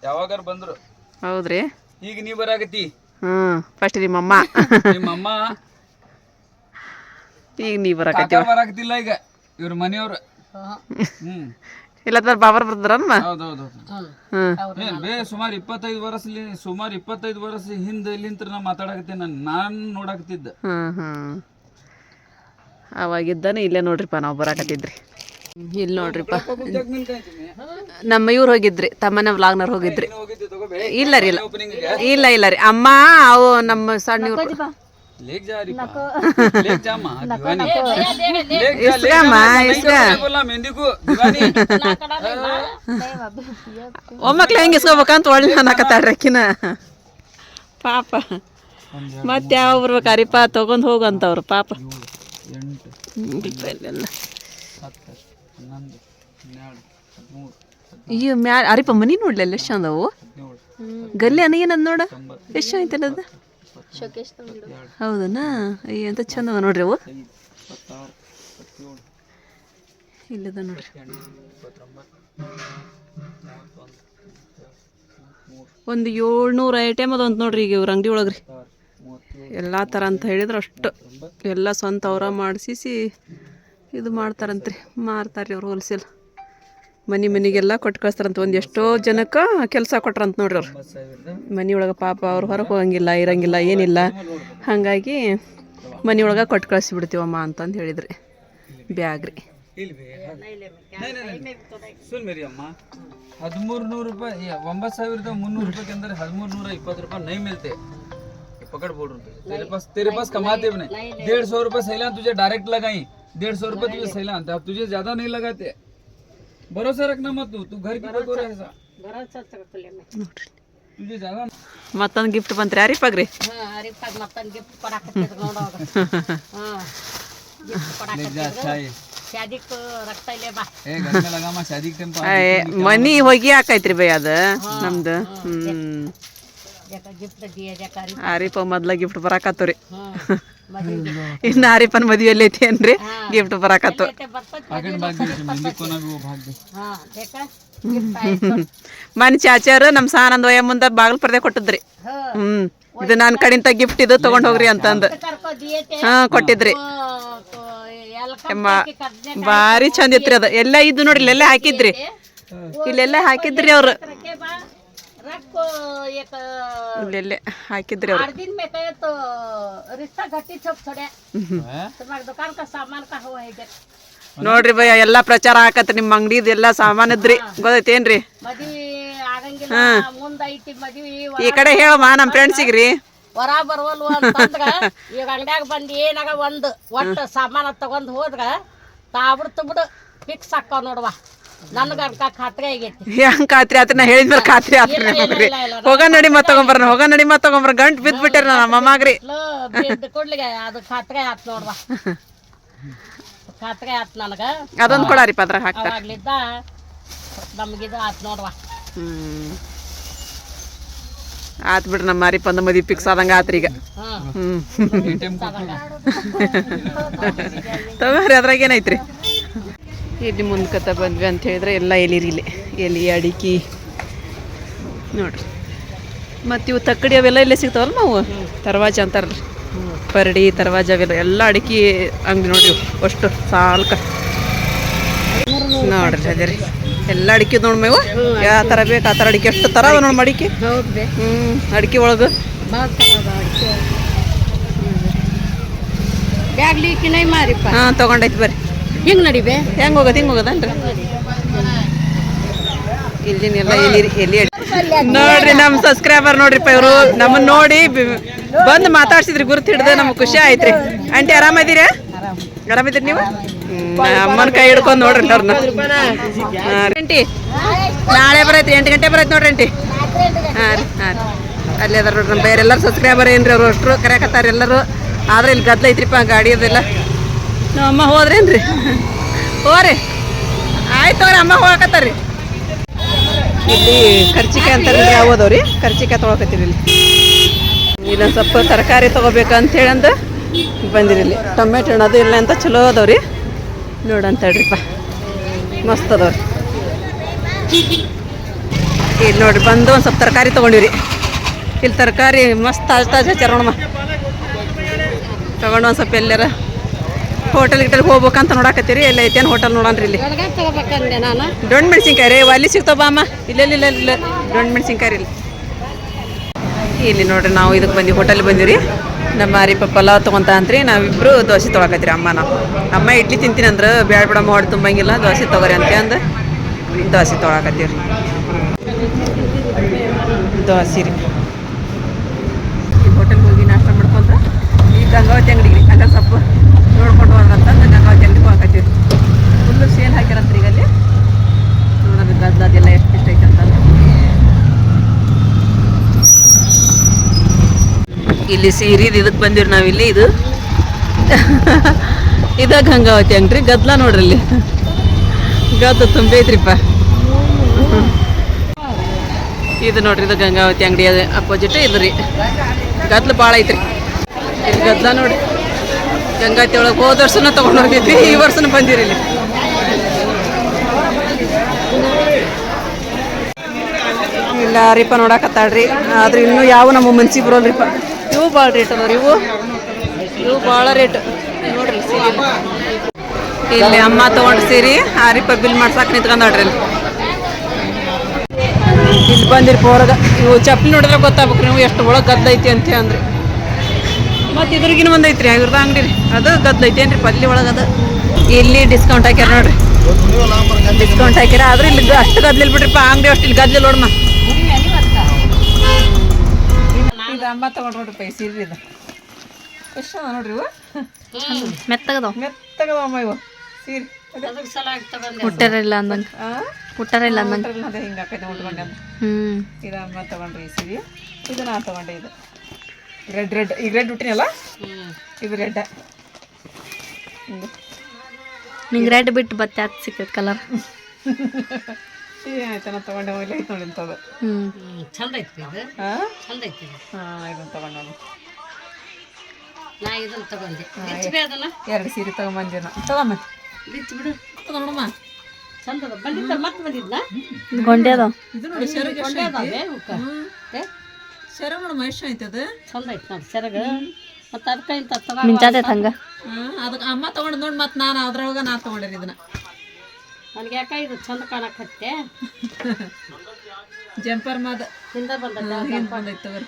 ಯಾವಾಗಾರ ಬಂದ್ರು. ಹೌದ್ರಿ? ಈಗ ನೀ ಬರಾಕತ್ತಿ. ಹ್ಮ್ ಫಸ್ಟ್ ನಿಮ್ಮಮ್ಮ. ನಿಮ್ಮ ಅಮ್ಮ ಈಗ ನೀ ಬರಾಕತ್ತಿ ಬರಕತ್ತಿಲ್ಲ ಈಗ. ಇವ್ರ ಮನೆಯವ್ರು. ಹ್ಮ್. ಇಲ್ಲ ಬಾಬರ್ ಬರ್ತಾರಮ್ಮ ಹೌದೌದು. ಬೇ ಸುಮಾರು ಇಪ್ಪತ್ತೈದು ವರ್ಷ ಸುಮಾರು ಇಪ್ಪತ್ತೈದು ವರ್ಷ ಹಿಂದೆ ಇಲ್ಲಿಂತ್ರ ನಾ ಮಾತಾಡಕತ್ತೀನಿ. ನಾನು ನಾನು ನೋಡಾಕತ್ತಿದ್ದ. ಹ್ಮ್ ಹ್ಮ್. ಅವಾಗಿದ್ದಾನೆ ಇಲ್ಲೇ ನೋಡ್ರಿಪ್ಪ ನಾವು ಬರಾಕತ್ತಿದ್ರಿ. ಇಲ್ಲಿ ನೋಡ್ರಿಪ್ಪ. ನಮ್ಮ ಇವ್ರು ಹೋಗಿದ್ರಿ ತಮ್ಮನ ವ್ಲಾಗ್ನವ್ರು ಹೋಗಿದ್ರಿ. ಇಲ್ಲ ರೀ ಇಲ್ಲ. ಇಲ್ಲ ಇಲ್ಲ ರೀ. ಅಮ್ಮ ಅವು ನಮ್ಮ ಸಣ್ಣ ಇವ್ರು ಲೇಕ್ ಜಾ ರೀ ಲೇಕ್ ಜಾ ಮಾ ದಿವಾನಿ. ಲೇಕ್ ಜಾ ಲೇಕ್ ಇಸ್ಕಮ್ಮ, ಇಸ್ಕ. ಬೋಲ ಮೆಂದಿಗೂ ದಿವಾನಿ ಒಮ್ಮಕ್ಳು ಹೆಂಗೆ ಇಸ್ಕೋಬೇಕಂತ ಒಳ್ಳೆ ಅನ್ನಕತ್ತಾಳ್ರಿ ಆಕಿನ ಪಾಪ. ಮತ್ತೆ ಯಾವ ಬರ್ಬೇಕಾರಿಪ್ಪ ತಗೊಂಡ್ ಹೋಗಂತವ್ರು ಪಾಪ. ಅಯ್ಯೋ ಮ್ಯಾ ಅರಿಪ ಮನಿ ನೋಡ್ಲಿ ಎಷ್ಟು ಚಂದ ಅವು? ಹದಿನೇಳು ಗಲ್ಲಿ ಅನ್ನ ಏನಂದ ನೋಡ. ಎಷ್ಟು ಐತಲ್ಲ ಅದು? ಶೋಕೇಶ್ ತಂದಿಡು ಹೌದನಾ? ಅಯ್ಯ ಅಂತ ಚಂದ ಅವ ನೋಡ್ರಿ ಅವು? ಇಲ್ಲದ ನೋಡ್ರಿ. ಒಂದು ಏಳ್ನೂರು ಐಟಮ್ ಅದ ಅಂತ ನೋಡ್ರಿ ಈಗ ಇವ್ರ ಅಂಗಡಿ ಒಳಗ್ರಿ. ಎಲ್ಲ ಥರ ಅಂತ ಹೇಳಿದ್ರೆ ಅಷ್ಟು. ಎಲ್ಲ ಸ್ವಂತ ಅವರ ಮಾಡಿಸಿ ಇದು ಮಾಡ್ತಾರಂತ್ರಿ. ಮಾರ್ತಾರೆ ಅವ್ರು ಹೋಲ್ಸೇಲ್ ಮನೆ ಮನೆಗೆಲ್ಲ ಕೊಟ್ಟು ಕಳಿಸ್ತಾರಂತ ಒಂದು ಎಷ್ಟೋ ಜನಕ್ಕೆ ಕೆಲಸ ಕೊಟ್ರಂತ ನೋಡ್ರಿ ಅವ್ರು ಒಂಬತ್ತು ಸಾವಿರದ ಮನೆ ಒಳಗೆ ಪಾಪ ಅವ್ರು ಹೊರಗೆ ಹೋಗಂಗಿಲ್ಲ ಇರಂಗಿಲ್ಲ ಏನಿಲ್ಲ ಹಾಗಾಗಿ ಮನೆ ಒಳಗೆ ಕೊಟ್ಟು ಕಳಿಸ್ಬಿಡ್ತೀವಮ್ಮ ಅಂತಂದು ಹೇಳಿದ್ರಿ ಬ್ಯಾಗ್ ರೀ ಇಲ್ಲಿ ಬೇ ಸುನ್ ಮೇರಿ ಅಮ್ಮ ಹದಿಮೂರು ನೂರು ರೂಪಾಯಿ ये ಒಂಬತ್ತು ಸಾವಿರದ ಮುನ್ನೂರು रुपए के अंदर हजमूर नूरा इपत रुपये नहीं मिलते ये पकड़ बोल रहे थे तेरे पास तेरे पास कमाते भी नहीं डेढ़ सौ रुपये सैलान तुझे डायरेक्ट लगाई डेढ़ सौ रुपये तुझे सैलान अब तुझे ज्यादा नहीं लगाते ಭರೋಸಾ ರಕ್ನ ಮತ್ತು ತು ಘರ್ ಕಿ ಬಕೋರ ಹೆಸಾ ಭರೋಸಾ ತರಕಲೆ ನೋಡ್ರಿ. ಇಲ್ಲಿ ಜಾಗ ಮತ್ತೊಂದು ಗಿಫ್ಟ್ ಬಂತ್ರಿ ಹರಿಪಾಗ್ರಿ ಹಾ ಹರಿಪಾಗ್ ಮತ್ತೊಂದು ಗಿಫ್ಟ್ ಕೊಡಾಕತ್ತಿದ್ರು ನೋಡೋದು ಹಾ ಗಿಫ್ಟ್ ಕೊಡಾಕತ್ತಿದ್ರು. ಮನಿ ಹೊಗಿ ಹಾಕೈತ್ರಿ ಬೈ ಅದ ನಮ್ದು. ಹ್ಮ್. ಅರಿಪ ಮೊದ್ಲ ಗಿಫ್ಟ್ ಬರಾಕತ್ತವ್ರಿ. ಇನ್ನಾರಿಪನ್ ಆರಿಫನ್ ಮದುವೆಯಲ್ಲಿ ಐತಿ ಅಂದ್ರೆ ಗಿಫ್ಟ್ ಬರಾಕತ್ತ. ಮನ್ ಚಾಚಾರ ನಮ್ಮ ಸಾನಂದ ವಯ ಮುಂದ ಬಾಗಲ್ ಪರದೆ ಕೊಟ್ಟಿದ್ರಿ. ಹ್ಮ್. ಇದು ನನ್ನ ಕಡಿಂತ ಗಿಫ್ಟ್ ಇದು ತಗೊಂಡ್ ಹೋಗ್ರಿ ಅಂತಂದು. ಹಾ ಕೊಟ್ಟಿದ್ರಿ. ಭಾರಿ ಚಂದ ಇತ್ರಿ ಅದು. ಎಲ್ಲ ಇದು ನೋಡ್ರಿ ಇಲ್ಲೆಲ್ಲ ಹಾಕಿದ್ರಿ. ಇಲ್ಲೆಲ್ಲ ಹಾಕಿದ್ರಿ ಅವ್ರು. रखे बा रखो एक ಇಲ್ಲೆಲ್ಲೇ ಹಾಕಿದ್ರಿ ಅವ್ರು आठ दिन में कहे तो रिश्ता घटी छोप छोड़े हैं? तुम्हारे दुकान का सामान का हुआ है देख ನೋಡ್ರಿ ಭಯ ಎಲ್ಲಾ ಪ್ರಚಾರ ಹಾಕತ್ರಿ ನಿಮ್ಮ ಅಂಗಡಿದ ಎಲ್ಲಾ ಸಾಮಾನ್ ಇದ್ರಿ ಗೊತ್ತೈತೇನ್ರಿ ಮದ್ವಿ ಆಗಂಗಿಲ್ಲ ಮುಂದ ಐತಿ ಮದ್ವಿ ಈ ಕಡೆ ಹೇಳಮ್ಮ ನಮ್ಮ ಫ್ರೆಂಡ್ಸಿಗ್ರಿ ಹೊರ ಬರವಲ್ವ ಅಂತಂದ್ರ ಈಗ ಅಂಗಡ್ಯಾಗ ಬಂದ್ ಏನಾಗ ಒಂದ್ ಒಟ್ಟ ಸಾಮಾನ ತಗೊಂಡ್ ಹೋದ್ರ ತಾಬಿಡ್ತು ಬಿಡು ಫಿಕ್ಸ್ ಹಾಕಾವ್ ನೋಡುವ ಹೆಂಗ್ ಖಾತ್ರಿ ಆತ್ರಿ? ನಾ ಹೇಳಿದ್ಮೇಲೆ ಖಾತ್ರಿ ಆತ್ರಿ ನಮಗ್ರಿ ಹೋಗ ನಡಿ ಮತ್ ತಗೊಂಬರ್ನ ಹೋಗ ನಡಿ ಮತ್ ತಗೊಂಬರ ಗಂಟ್ ಬಿದ್ ಬಿಟ್ಟಾರ ನಮ್ಮ ಬಿದ್ದ ನನಗ. ಅದೊಂದ್ ಕೊಡಾರಿಪ್ಪ ಅದ್ರಾಗ ಹಾಕ್ತಾರ. ಆತ್ ನೋಡುವ. ಹ್ಮ್. ಆತ್ ಬಿಡ್ರಿ ನಮ್ಮ ಮಾರಿ ಪಂದ ಮದಿ ಫಿಕ್ಸ್ ಆದಂಗ ಆತ್ರಿ ಈಗ. ಹ್ಮ್. ತಗೋರಿ ಅದ್ರಾಗ ಏನೈತ್ರಿ ಇಲ್ಲಿ ಮುಂದ್ಕತ ಬಂದ್ವಿ ಅಂತ ಹೇಳಿದ್ರೆ ಎಲ್ಲ ಎಲಿರಿ ಇಲ್ಲಿ. ಎಲಿ ಅಡಿಕೆ. ನೋಡ್ರಿ. ಮತ್ತು ಇವು ತಕ್ಕಡಿ ಅವೆಲ್ಲ ಇಲ್ಲೇ ಸಿಗ್ತಾವಲ್ಲ ನಾವು ತರವಾಜ ಅಂತಾರಲ್ರಿ. ಪರಡಿ ತರವಾಜ ಅವೆಲ್ಲ ಎಲ್ಲ ಅಡಿಕೆ ಹಂಗೆ ನೋಡ್ರಿ ಅಷ್ಟು ಸಾಲ್ಕ. ನೋಡ್ರಿ ಅದೇ ರೀ ಎಲ್ಲ ಅಡಿಕೆ ನೋಡಿ ಮೇವು. ಯಾವ ಥರ ಬೇಕು ಆ ಥರ ಅಡಿಕೆ. ಎಷ್ಟು ಥರ ಅದ ನೋಡಿ ಅಡಿಕೆ. ಹ್ಞೂ ಅಡಿಕೆ ಒಳಗೆ. ಹಾಂ ತೊಗೊಂಡೈತಿ ಬರ್ರಿ. ಹಿಂಗ್ ನಡಿವೆ? ಹೆಂಗ್ ಹೋಗೋದು, ಹಿಂಗೆ ಹೋಗೋದನ್ರಿ ಇಲ್ಲಿನೆಲ್ಲ ಎಲ್ಲಿ ನೋಡ್ರಿ ನಮ್ಮ ಸಬ್ಸ್ಕ್ರೈಬರ್ ನೋಡ್ರಿಪ್ಪ ಇವರು. ನಮ್ಮನ್ನ ನೋಡಿ ಬಂದು ಮಾತಾಡ್ಸಿದ್ರಿ, ಗುರುತು ಹಿಡ್ದು ನಮ್ಗೆ ಖುಷಿ ಆಯ್ತ್ರಿ. ಆಂಟಿ ಆರಾಮದಿರ ಆರಾಮಿದ್ರಿ ನೀವು? ಅಮ್ಮನ ಕೈ ಹಿಡ್ಕೊಂಡು ನೋಡ್ರಿ ಅವ್ರನ್ನ ಆಂಟಿ, ನಾಳೆ ಬರೈತಿ ಎಂಟು ಗಂಟೆ ಬರೈತಿ ನೋಡ್ರಿ ಆಂಟಿ. ಹಾಂ ರೀ ಹಾಂ ರೀ. ಅಲ್ಲೇ ಅದಾರ ನೋಡ್ರಿ ನಮ್ಮ ಸಬ್ಸ್ಕ್ರೈಬರ್ ಏನ್ರಿ ಅವ್ರು ಅಷ್ಟ್ರು ಕರೆಯಕತ್ತಾರ ಎಲ್ಲರೂ. ಆದ್ರೆ ಇಲ್ಲಿ ಗದ್ದಲ ಐತ್ರಿಪ್ಪ ಗಾಡಿ ಅದೆಲ್ಲ. ನಮ್ಮ ಅಮ್ಮ ಹೋದ್ರೇನ್ರಿ? ಹೋರಿ. ಆಯ್ತು ಅವ್ರಿ ಅಮ್ಮ ಹೋಗಕತ್ತಾರ್ರಿ. ಇಲ್ಲಿ ಕರ್ಚಿಕಾಯಿ ಅಂತಾರೆ ಯಾವ್ದವ್ರಿ ಖರ್ಚಿಕಾಯಿ ತೊಗೊಳಕತ್ತೀರಿ ಇಲ್ಲಿ. ಇಲ್ಲೊಂದು ಸ್ವಲ್ಪ ತರಕಾರಿ ತೊಗೋಬೇಕಂತ ಹೇಳಂದು ಬಂದಿರಿ ಇಲ್ಲಿ. ಟೊಮೆಟೊ ಅದು ಇಲ್ಲ ಅಂತ ಚಲೋ ಅದಾವ್ರಿ. ನೋಡಂತ ಹೇಳ್ರಿಪ್ಪ ಮಸ್ತ್ ಅದಾವ್ರಿ. ಇಲ್ಲಿ ನೋಡ್ರಿ, ಬಂದು ಒಂದು ಸ್ವಲ್ಪ ತರಕಾರಿ ತೊಗೊಂಡಿವ್ರಿ. ಇಲ್ಲಿ ತರಕಾರಿ ಮಸ್ತ್ ತಾಜಾ ತಾಜಾ ಹಚ್ಚಾರ ನೋಡಮ್ಮ. ತಗೊಂಡು ಒಂದು ಸ್ವಲ್ಪ ಎಲ್ಲಾರ ಹೋಟೆಲ್ ಗಿಟಲ್ ಹೋಗ್ಬೇಕಂತ ನೋಡಾಕತ್ತೀರಿ? ಎಲ್ಲ ಐತೇನು ಹೋಟೆಲ್ ನೋಡೋಣ್ರಿ ಇಲ್ಲಿ? ದೊಣ್ಣ ಮೆಣಸಿನ್ಕಾಯಿ ರೀ ಅಲ್ಲಿ ಸಿಗ್ತಾವ ಅಮ್ಮ ಇಲ್ಲ ಇಲ್ಲ ಇಲ್ಲ ದೊಣ್ಣೆ ಮೆಣಸಿನ್ಕಾಯಿ ರೀ ಇಲ್ಲಿ. ಇಲ್ಲಿ ನೋಡ್ರಿ ನಾವು ಇದಕ್ಕೆ ಬಂದು ಹೋಟೆಲ್ ಬಂದಿವಿ ನಮ್ಮ ಅರಿಪ ಪಲಾವ್ ತೊಗೊಂತ ಅಂತ್ರಿ. ನಾವಿಬ್ರು ದೋಸೆ ತೊಗೊಳಕತ್ತೀರಿ ಅಮ್ಮ ನಾವು ಅಮ್ಮ ಇಡ್ಲಿ ತಿಂತೀನಿ ಅಂದ್ರೆ, ಬ್ಯಾಡ ಬಿಡಮ್ಮ ಹೊಡೆ ತುಂಬಂಗಿಲ್ಲ. ದೋಸೆ ತೊಗೊರಿ ಅಂತ ಅಂದು, ದೋಸೆ ರೀ ದೋಸೆ ರೀ. ಹೋಟೆಲ್ಗೆ ಹೋಗಿ ನಾಷ್ಟ ಮಾಡ್ಕೊಂತ ಈ ಗಂಗಾವತಿ ಅಂಗಡಿಗೆ ರೀ ಅಲ್ಲ ಸ್ವಲ್ಪ ನೋಡ್ಕೊಂಡು ಹೋದ್ರಂತ ಗಂಗಾವತಿ ಅಂಗಡಿಗೆ ಹೋಗಕತ್ತೀವಿ ಫುಲ್ಲು ಸೇಲ್ ಹಾಕ್ಯಾರಂತ್ರಿ ಈಗ ಅಲ್ಲಿ ನೋಡೋದು ಗದ್ದ ಅದೆಲ್ಲ ಎಷ್ಟು ಇಷ್ಟ ಐತೆ ಅಂತ ಇಲ್ಲಿ ಸೀರಿದು ಇದಕ್ಕೆ ಬಂದಿರಿ ನಾವಿಲ್ಲಿ ಇದು. ಇದ ಗಂಗಾವತಿ ಅಂಗ್ರಿ ಗದ್ಲ ನೋಡ್ರಿ ಇಲ್ಲಿ. ಗದ್ದ ತುಂಬೈತ್ರಿಪ್ಪ. ಇದು ನೋಡ್ರಿ ಇದು ಗಂಗಾವತಿ ಅಂಗಡಿ. ಅಪೋಸಿಟ್ ಇದು ರೀ. ಗದ್ಲ ಭಾಳ ಐತ್ರಿ. ಇದು ಗದ್ಲ ನೋಡ್ರಿ. ಗಂಗಾವತಿ ಒಳಗೆ ಹೋದ ವರ್ಷನೂ ತೊಗೊಂಡು ಹೋಗಿದ್ವಿ, ಈ ವರ್ಷನ ಬಂದಿರಿ ಇಲ್ಲಿ. ಇಲ್ಲ ರೀಪ ನೋಡಕತ್ತಾಳ್ರಿ ಆದ್ರೆ ಇನ್ನೂ ಯಾವ ನಮ್ಮ ಮನ್ಸಿಗೆ ರೀಪ ಇವು ಭಾಳ ರೇಟ್ ಅದಾವ್ರಿ ಇವು. ಇವು ಭಾಳ ರೇಟ್ ನೋಡ್ರಿ ಸೀರೆ. ಇಲ್ಲಿ ಅಮ್ಮ ತಗೊಂಡು ಸೀರೆ ರೀಪ ಬಿಲ್ ಮಾಡ್ಸಕ್ಕೆ ನಿಂತ್ಕೊಂಡ್ರಿ ಇಲ್ಲಿ ಬಂದಿರಿ ಹೊರಗೆ. ಇವು ಚಪ್ಪಲಿ ನೋಡಿದ್ರೆ ಗೊತ್ತಾಗ್ಬೇಕು ನೀವು ಎಷ್ಟು ಒಳಗೆ ಗದ್ದೈತಿ ಅಂತ ಅಂದ್ರಿ. ಮತ್ತು ಇದ್ರಿಗಿನ ಒಂದು ಐತ್ರಿ ಆಗಿರ್ದ ಅಂಗಡಿ ರೀ ಅದು ಗದ್ದೈತಿ ಏನ್ರಿ ಪಲ್ಲಿ ಒಳಗೆ ಅದು ಇಲ್ಲಿ ಡಿಸ್ಕೌಂಟ್ ಹಾಕ್ಯಾರ ನೋಡ್ರಿ. ಡಿಸ್ಕೌಂಟ್ ಹಾಕ್ಯಾರ ಆದ್ರೆ ಇಲ್ಲಿ ಅಷ್ಟು ಗದ್ಲಿಲ್ ಬಿಡ್ರಿಪ್ಪ ಅಂಗಡಿ ಅಷ್ಟು ಇಲ್ಲಿ ಗದ್ಲಿಲ್ಲ ನೋಡಮ್ಮ ಅಮ್ಮ ತಗೊಂಡು ನೋಡ್ರಿ ಪೈ ಸೀರೆ ಇದು. ಎಷ್ಟು ಅದ ನೋಡ್ರಿ ಇವು? ಮೆತ್ತಗದವ. ಮೆತ್ತಗದ ಅಮ್ಮ ಇವು ಸೀರೆ. ಹುಟ್ಟರಿಲ್ಲ ಅಂದಂಗ. ಆ? ಹುಟ್ಟಾರಿಲ್ಲ ಅಂದಂಗ. ಅದೇ ಹಿಂಗೆ ಹಾಕೈತೆ ಉಟ್ಕೊಂಡೆ ಅಂತ ಹ್ಮ್. ಇದು ಅಮ್ಮ ತಗೊಂಡ್ರಿ ಈ ಸೀರೆ. ಇದು ನಾ ತಗೊಂಡೆ ಇದು. ರೆಡ್ ರೆಡ್ ಈಗ ರೆಡ್ ಹುಟ್ಟಿನಲ್ಲ ಇದು ರೆಡ್ ಹಿಂಗೆ. ನಿಂಗೆ ರೆಡ್ ಬಿಟ್ಟು ಬತ್ತೆ ಹತ್ತು ಸಿಕ್ಕೈತೆ ಕಲರ್ ಏನಾಯ್ತು ನಾ ತಗೊಂಡೆ ಹೋಗ್ಲಿ ಐತೆ ನೋಡಿ ಇಂಥದ್ದು ಹ್ಮ್. ಚಂದ ಐತಿ ಇದು ಹಾಂ? ಚಂದ ಐತಿ ಇದು. ಹಾಂ ಇದನ್ನು ತಗೊಂಡು ನಾನು ನಾ ಇದನ್ನ ತಗೊಂಡೆ. ಅದನ್ನ. ಎರಡು ಸೀರೆ ತಗೊಂಬಂದಿರ ನಾ. ತಗೊಂಬ. ಬಿಚ್ಚ ಬಿಡು. ತಗೊಂಡಮ್ಮ ಚಂದ ಅದ. ಬಂದಿದ್ದ? ಮತ್ತೆ ಗೊಂಡೆ ಅದಾವ. ಇದು ನೋಡಿ ಸೆರಗು ನೋಡಿ ಐತೆ? ಅದು? ಚಂದ ಐತಿ ನೋಡಿ ಸೆರಗ ಮತ್ತೆ ಅದಕ್ಕೆ ಇಂಥ ಮಿಂಚಾತೈತೆ ಹಂಗ? ಹಾಂ ಅದಕ್ಕೆ ಅಮ್ಮ ತಗೊಂಡು ನೋಡಿ ಮತ್ತೆ ನಾನು ಅದ್ರೊಳಗೆ ನಾ ತಗೊಂಡಿರಿ ಇದನ್ನ. ನನಗೆ ಯಾಕ ಇದು ಚಂದ ಕಾಣಕತ್ತೆ? ಜಂಪರ್ ಮಾದ. ಹಿಂದ ಬಂದ ಹಿಂದೆ ಬಂದೈತೆ ತಗೋರಿ.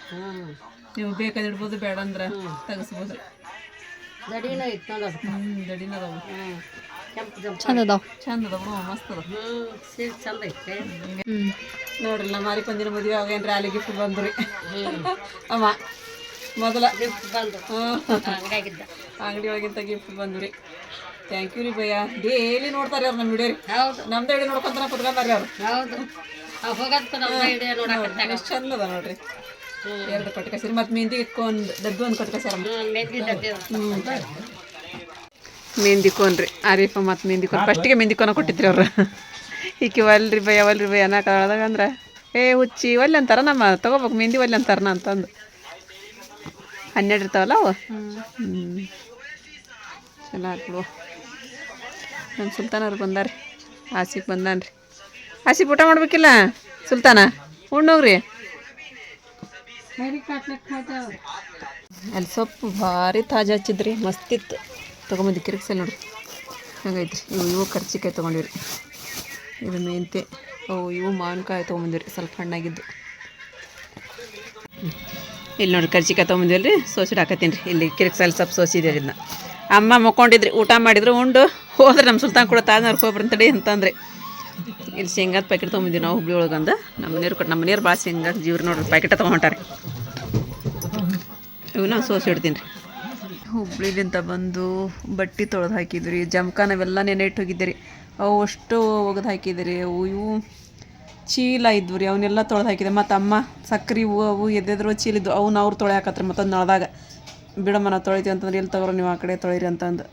ನೀವು ಬೇಕಾದ್ರೆ ಇಡ್ಬೋದು ಬೇಡ ಅಂದ್ರೆ ತೆಗಿಸ್ಬೋದು. ದಡಿನ ಇತ್ತು ಹ್ಞೂ ದಡಿನ ಅದಾವ. ಹ್ಮ್ ಕೆಂಪು ಜಂಪ್ ಚಂದ ಅದಾವ. ಚಂದ ಅದಾವ ಮಸ್ತ್ ಅದ ಹ್ಮ್ ಸೀರೆ ಚಂದ ಐತೆ. ಹ್ಮ್. ನೋಡ್ರಿ ನಮ್ಮ ಮಾರಿ ಪಂದಿನ ಮದುವೆ ಅವಾಗ ಏನ್ರಿ ಅಲ್ಲಿ ಗಿಫ್ಟ್ ಬಂದ್ರಿ. ಅಮ್ಮ ಮೊದಲ. ಗಿಫ್ಟ್ ಬಂದು. ಹ್ಞೂ ಹಂಗಾಗಿದ್ದ ಅಂಗಡಿ ಒಳಗಿಂತ ಗಿಫ್ಟ್ ಬಂದ್ರಿ. ಥ್ಯಾಂಕ್ ಯು ರೀ ಭಯ್ಯ. ಡೇಲಿ ನೋಡ್ತಾರೆ ಅವ್ರು ನಮ್ಮ ವಿಡಿಯೋ ರೀ ಹೌದು. ನಮ್ದು ಹೇಳಿ ನೋಡ್ಕೊಂತಾನ ಕುತ್ಕೊಂತಾರೆ ಅವ್ರು. ಹೌದು. ಹಿಡಿಯ ಎಷ್ಟು ಚಂದ ಅದ ನೋಡ್ರಿ. ಎರಡು ಕಟ್ಕಸಿರಿ ಮತ್ತೆ ಮೆಹಂದಿ ಇಟ್ಕೊಂಡು ಡಬ್ಬಿ ಒಂದು ಕಟ್ಕಸ್ಯಾರ ಹ್ಮ್ ಮೆಹಂದಿ ಕೋನ್ರಿ. ಆರೀಫ ಮತ್ತು ಮೆಹಂದಿ ಕೋನ್. ಫಸ್ಟಿಗೆ ಮೆಹಂದಿ ಕೋನ ಕೊಟ್ಟಿದ್ರಿ ಅವ್ರು. ಈಕಿ ಒಲ್ರಿ ಬಯ್ಯ ಒಲ್ರಿ ಬಯ್ಯ ಅನ್ನೋದಾಗ ಅಂದ್ರೆ ಏ ಹುಚ್ಚಿ ಒಲ್ಲೆ ಅಂತಾರ ನಮ್ಮ ತಗೋಬೇಕು ಮೆಹಂದಿ ಒಲ್ಲೆ ಅಂತಾರನ ಅಂತಂದು. ಹನ್ನೆರಡು ಇರ್ತಾವಲ್ಲ ಅವು? ಹ್ಞೂ ಚಲೋ ಆಗ್ಬಿಡು ನಮ್ಮ ಸುಲ್ತಾನವ್ರು ಬಂದಾರೆ ಆಸಿಫ್ ರೀ ಆಸಿಗೆ ಊಟ ಮಾಡ್ಬೇಕಿಲ್ಲ? ಸುಲ್ತಾನ? ಉಣ್ಣೋಗ್ರಿ. ಅಲ್ಲಿ ಸೊಪ್ಪು ಭಾರಿ ತಾಜಾ ಹಚ್ಚಿದ್ರಿ. ಮಸ್ತಿತ್ತು ತೊಗೊಂಬಂದು ಕಿರಿಕ್ಸಲ್ ನೋಡ್ರಿ. ಹಂಗೈತ್ರಿ. ಇವು ಇವು ಕರ್ಚಿಕಾಯಿ ತೊಗೊಂಡಿವ್ರಿ. ಇದು ಮೆಂತೆ ಅವು ಇವು ಮಾವಿನಕಾಯಿ ತೊಗೊಂಬಂದಿವ್ರಿ. ಸ್ವಲ್ಪ ಹಣ್ಣಾಗಿದ್ದು. ಇಲ್ಲಿ ನೋಡ್ರಿ ಕರ್ಚಿಕಾಯಿ ತೊಗೊಂಬಂದಿವಲ್ರಿ. ಸೋಸಿಡ್ ಹಾಕತ್ತೀನಿ ರೀ. ಇಲ್ಲಿ ಕಿರಿಕ್ಸಲ್ಲಿ ಸ್ವಲ್ಪ ಸೋಸಿದೆ ಇದನ್ನ. ಅಮ್ಮ ಮಕ್ಕೊಂಡಿದ್ರಿ ಊಟ ಮಾಡಿದ್ರು ಉಂಡು. ಹೋದ್ರೆ ನಮ್ಮ ಸುಲ್ತಾನ್ ಕೂಡ ತಾಜ್ನವ್ರಿಗೆ ಹೋಗ್ಬರ್ತಡಿ ತಡಿ ಅಂತಂದ್ರೆ. ಇಲ್ಲಿ ಶೇಂಗಾದ ಪ್ಯಾಕೆಟ್ ತೊಗೊಂಬಂದಿವಿ ನಾವು ಹುಬ್ಳಿ ಒಳಗಂದು. ನಮ್ಮ ನೀರು ಕೊಟ್ಟು ನಮ್ಮ ನೀರು ಭಾಳ ಶೇಂಗಾ ಜೀವ್ರ ನೋಡ್ರಿ ಪ್ಯಾಕೆಟ ಇವು ನಾವು ಸೋಸಿ ಇಡ್ತೀನಿ ರೀ ಹುಬ್ಳಿಲಿಂದ ಬಂದು ಬಟ್ಟೆ ತೊಳೆದು ಹಾಕಿದ್ರಿ ಜಮ್ಕಾನವೆಲ್ಲ ನೆನೆ ಇಟ್ಟು ಹೋಗಿದ್ದೀರಿ. ಅವು ಅಷ್ಟು ಒಗೆದು ಹಾಕಿದಿರಿ, ಅವು ಇವು ಚೀಲ ಇದ್ವು ರೀ ಅವನ್ನೆಲ್ಲ ತೊಳೆದು ಹಾಕಿದೆ. ಮತ್ತು ಅಮ್ಮ ಸಕ್ರೆ ಹೂವು ಅವು ಎದ್ದೆದ್ರು ಚೀಲಿದ್ವು ಅವನ್ನ ಅವ್ರು ತೊಳೆ ಹಾಕತ್ರಿ ಮತ್ತೊಂದು ನಳದಾಗ. ಬಿಡಮ್ಮ ನಾವು ತೊಳಿತೀವಿ ಅಂತಂದ್ರೆ ಇಲ್ಲಿ ತಗೋರು ನೀವು ಆ ಕಡೆ ತೊಳಿರಿ ಅಂತಂದು.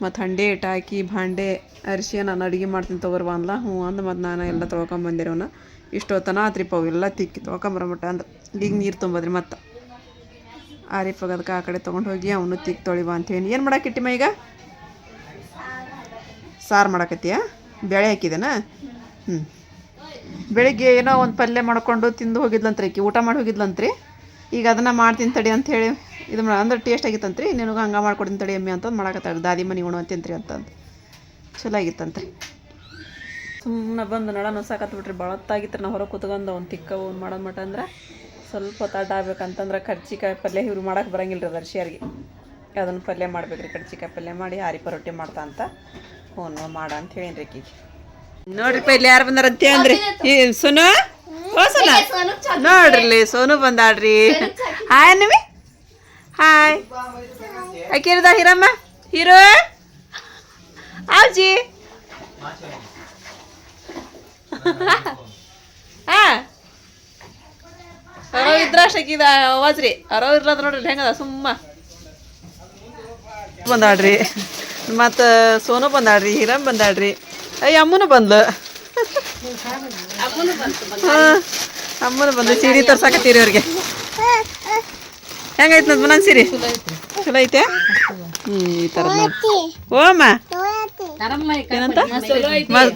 ಮತ್ತು ಹಂಡೆ ಇಟ್ಟು ಹಾಕಿ ಭಾಂಡೆ ಅರಿಶಿ ನಾನು ಅಡುಗೆ ಮಾಡ್ತೀನಿ ತಗೋರಿ ಅಂದ್ಲ. ಹ್ಞೂ ಅಂದು ಮತ್ತು ನಾನು ಎಲ್ಲ ತೊಳ್ಕೊಂಬಂದಿರಿ ಅವನ್ನ ಇಷ್ಟೊತ್ತನ ಆತ್ರಿಪ್ಪ ಅವೆಲ್ಲ ತಿಕ್ಕಿ ತೊಳ್ಕೊಂಬರಮಟ್ಟ ಅಂದ್ರೆ ಈಗ ನೀರು ತುಂಬದ್ರಿ ಮತ್ತು. ಆರಿಪ್ಪ ಅದಕ್ಕೆ ಆ ಕಡೆ ತೊಗೊಂಡು ಹೋಗಿ ಅವನು ತಿಕ್ಕಿ ತೊಳಿವ ಅಂತ ಹೇಳಿ. ಏನು ಮಾಡಾಕಿಟ್ಟಿಮ್ಮ ಈಗ? ಸಾರು ಮಾಡಾಕತ್ತೀಯ? ಬೇಳೆ ಹಾಕಿದೆನಾ? ಹ್ಞೂ. ಬೆಳಿಗ್ಗೆ ಏನೋ ಒಂದು ಪಲ್ಯ ಮಾಡ್ಕೊಂಡು ತಿಂದು ಹೋಗಿದ್ಲಂತ್ರಿ ಈಕಿ ಊಟ ಮಾಡಿ ಹೋಗಿದ್ಲಂತ್ರಿ. ಈಗ ಅದನ್ನು ಮಾಡ್ತೀನಿ ತಡಿ ಅಂತ ಹೇಳಿ ಇದು ಅಂದ್ರೆ ಟೇಸ್ಟ್ ಆಗಿತ್ತಂತ್ರಿ? ನಿನಗೆ ಹಂಗೆ ಮಾಡ್ಕೊಡ್ತೀನಿ ತಡಿ ಅಮ್ಮಿ ಅಂತಂದು ಮಾಡಕತ್ತಾಳ. ದಾದಿ ಮನೆ ಉಣು ತಿಂತ್ರಿ ಅಂತಂದು. ಚಲೋ ಆಗಿತ್ತಂತ್ರಿ. ಸುಮ್ಮನೆ ಬಂದು ನಡ ನುಸಾಕತ್ ಬಿಟ್ರಿ. ಬಳತ್ತಾಗಿತ್ತು ನಾವು ಹೊರಗೆ ಕುತ್ಕೊಂಡು ಒಂದು ತಿಕ್ಕವು ಒಂದು ಮಾಡೋದು ಮಟ ಅಂದ್ರೆ ಸ್ವಲ್ಪ ಹೊತ್ತಾಟ ಆಗ್ಬೇಕಂತಂದ್ರೆ ಕರ್ಚಿಕಾಯಿ ಪಲ್ಯ ಇವ್ರು ಮಾಡೋಕೆ ಬರಂಗಿಲ್ಲ ರೀ ದರ್ಶಿಯರಿಗೆ. ಅದನ್ನು ಪಲ್ಯ ಮಾಡ್ಬೇಕು ರೀ ಕರ್ಚಿಕಾಯಿ ಪಲ್ಯ ಮಾಡಿ ಹಾರಿ ಪರೋಟಿ ಮಾಡ್ತಾ ಅಂತ ಹ್ಞೂ ಮಾಡ ಅಂತ ಹೇಳೀನಿ ಆಕಿಗೆ. ನೋಡ್ರಿಪ್ಪ ಇಲ್ಲಿ ಯಾರು ಬಂದಾರಂತೆ ಅಂದ್ರಿ? ಈ ಸೋನು? ಸೋನ? ನೋಡ್ರಿ ಸೋನು ಬಂದಾಡ್ರಿ ಹಾಯ್ ನಿಮಿ ಹಾಯ್ ಆಕಿರದ ಹೀರಮ್ಮ ಹೀರೋ ಆಜಿ ಹಾ ಅರೋ ಇದ್ರ ಅಷ್ಟಕ್ಕಿದ ಅವಾಜ್ ರೀ ಅರೋ ಇರ್ಲದ ನೋಡ್ರಿ ಹೆಂಗದ? ಸುಮ್ಮ. ಬಂದಾಡ್ರಿ ಮತ್ತು ಸೋನು ಬಂದಾಡ್ರಿ ಹಿರಮ್ ಬಂದಾಡ್ರಿ ಅಯ್ಯ ಅಮ್ಮನು ಬಂದ್ಲು. ಹಾಂ. ಅಮ್ಮನು ಬಂದು ಸೀಡಿ ತರ್ಸಾಕತ್ತೀರಿ ಅವ್ರಿಗೆ. ಹೆಂಗೈತೆ ನದ್ ನನ್ನ ಸೀರೆ? ಚಲೋ ಐತೆ? ಹ್ಞೂ ಈ ಥರ ಓಮ್ಮ ಏನಂತ?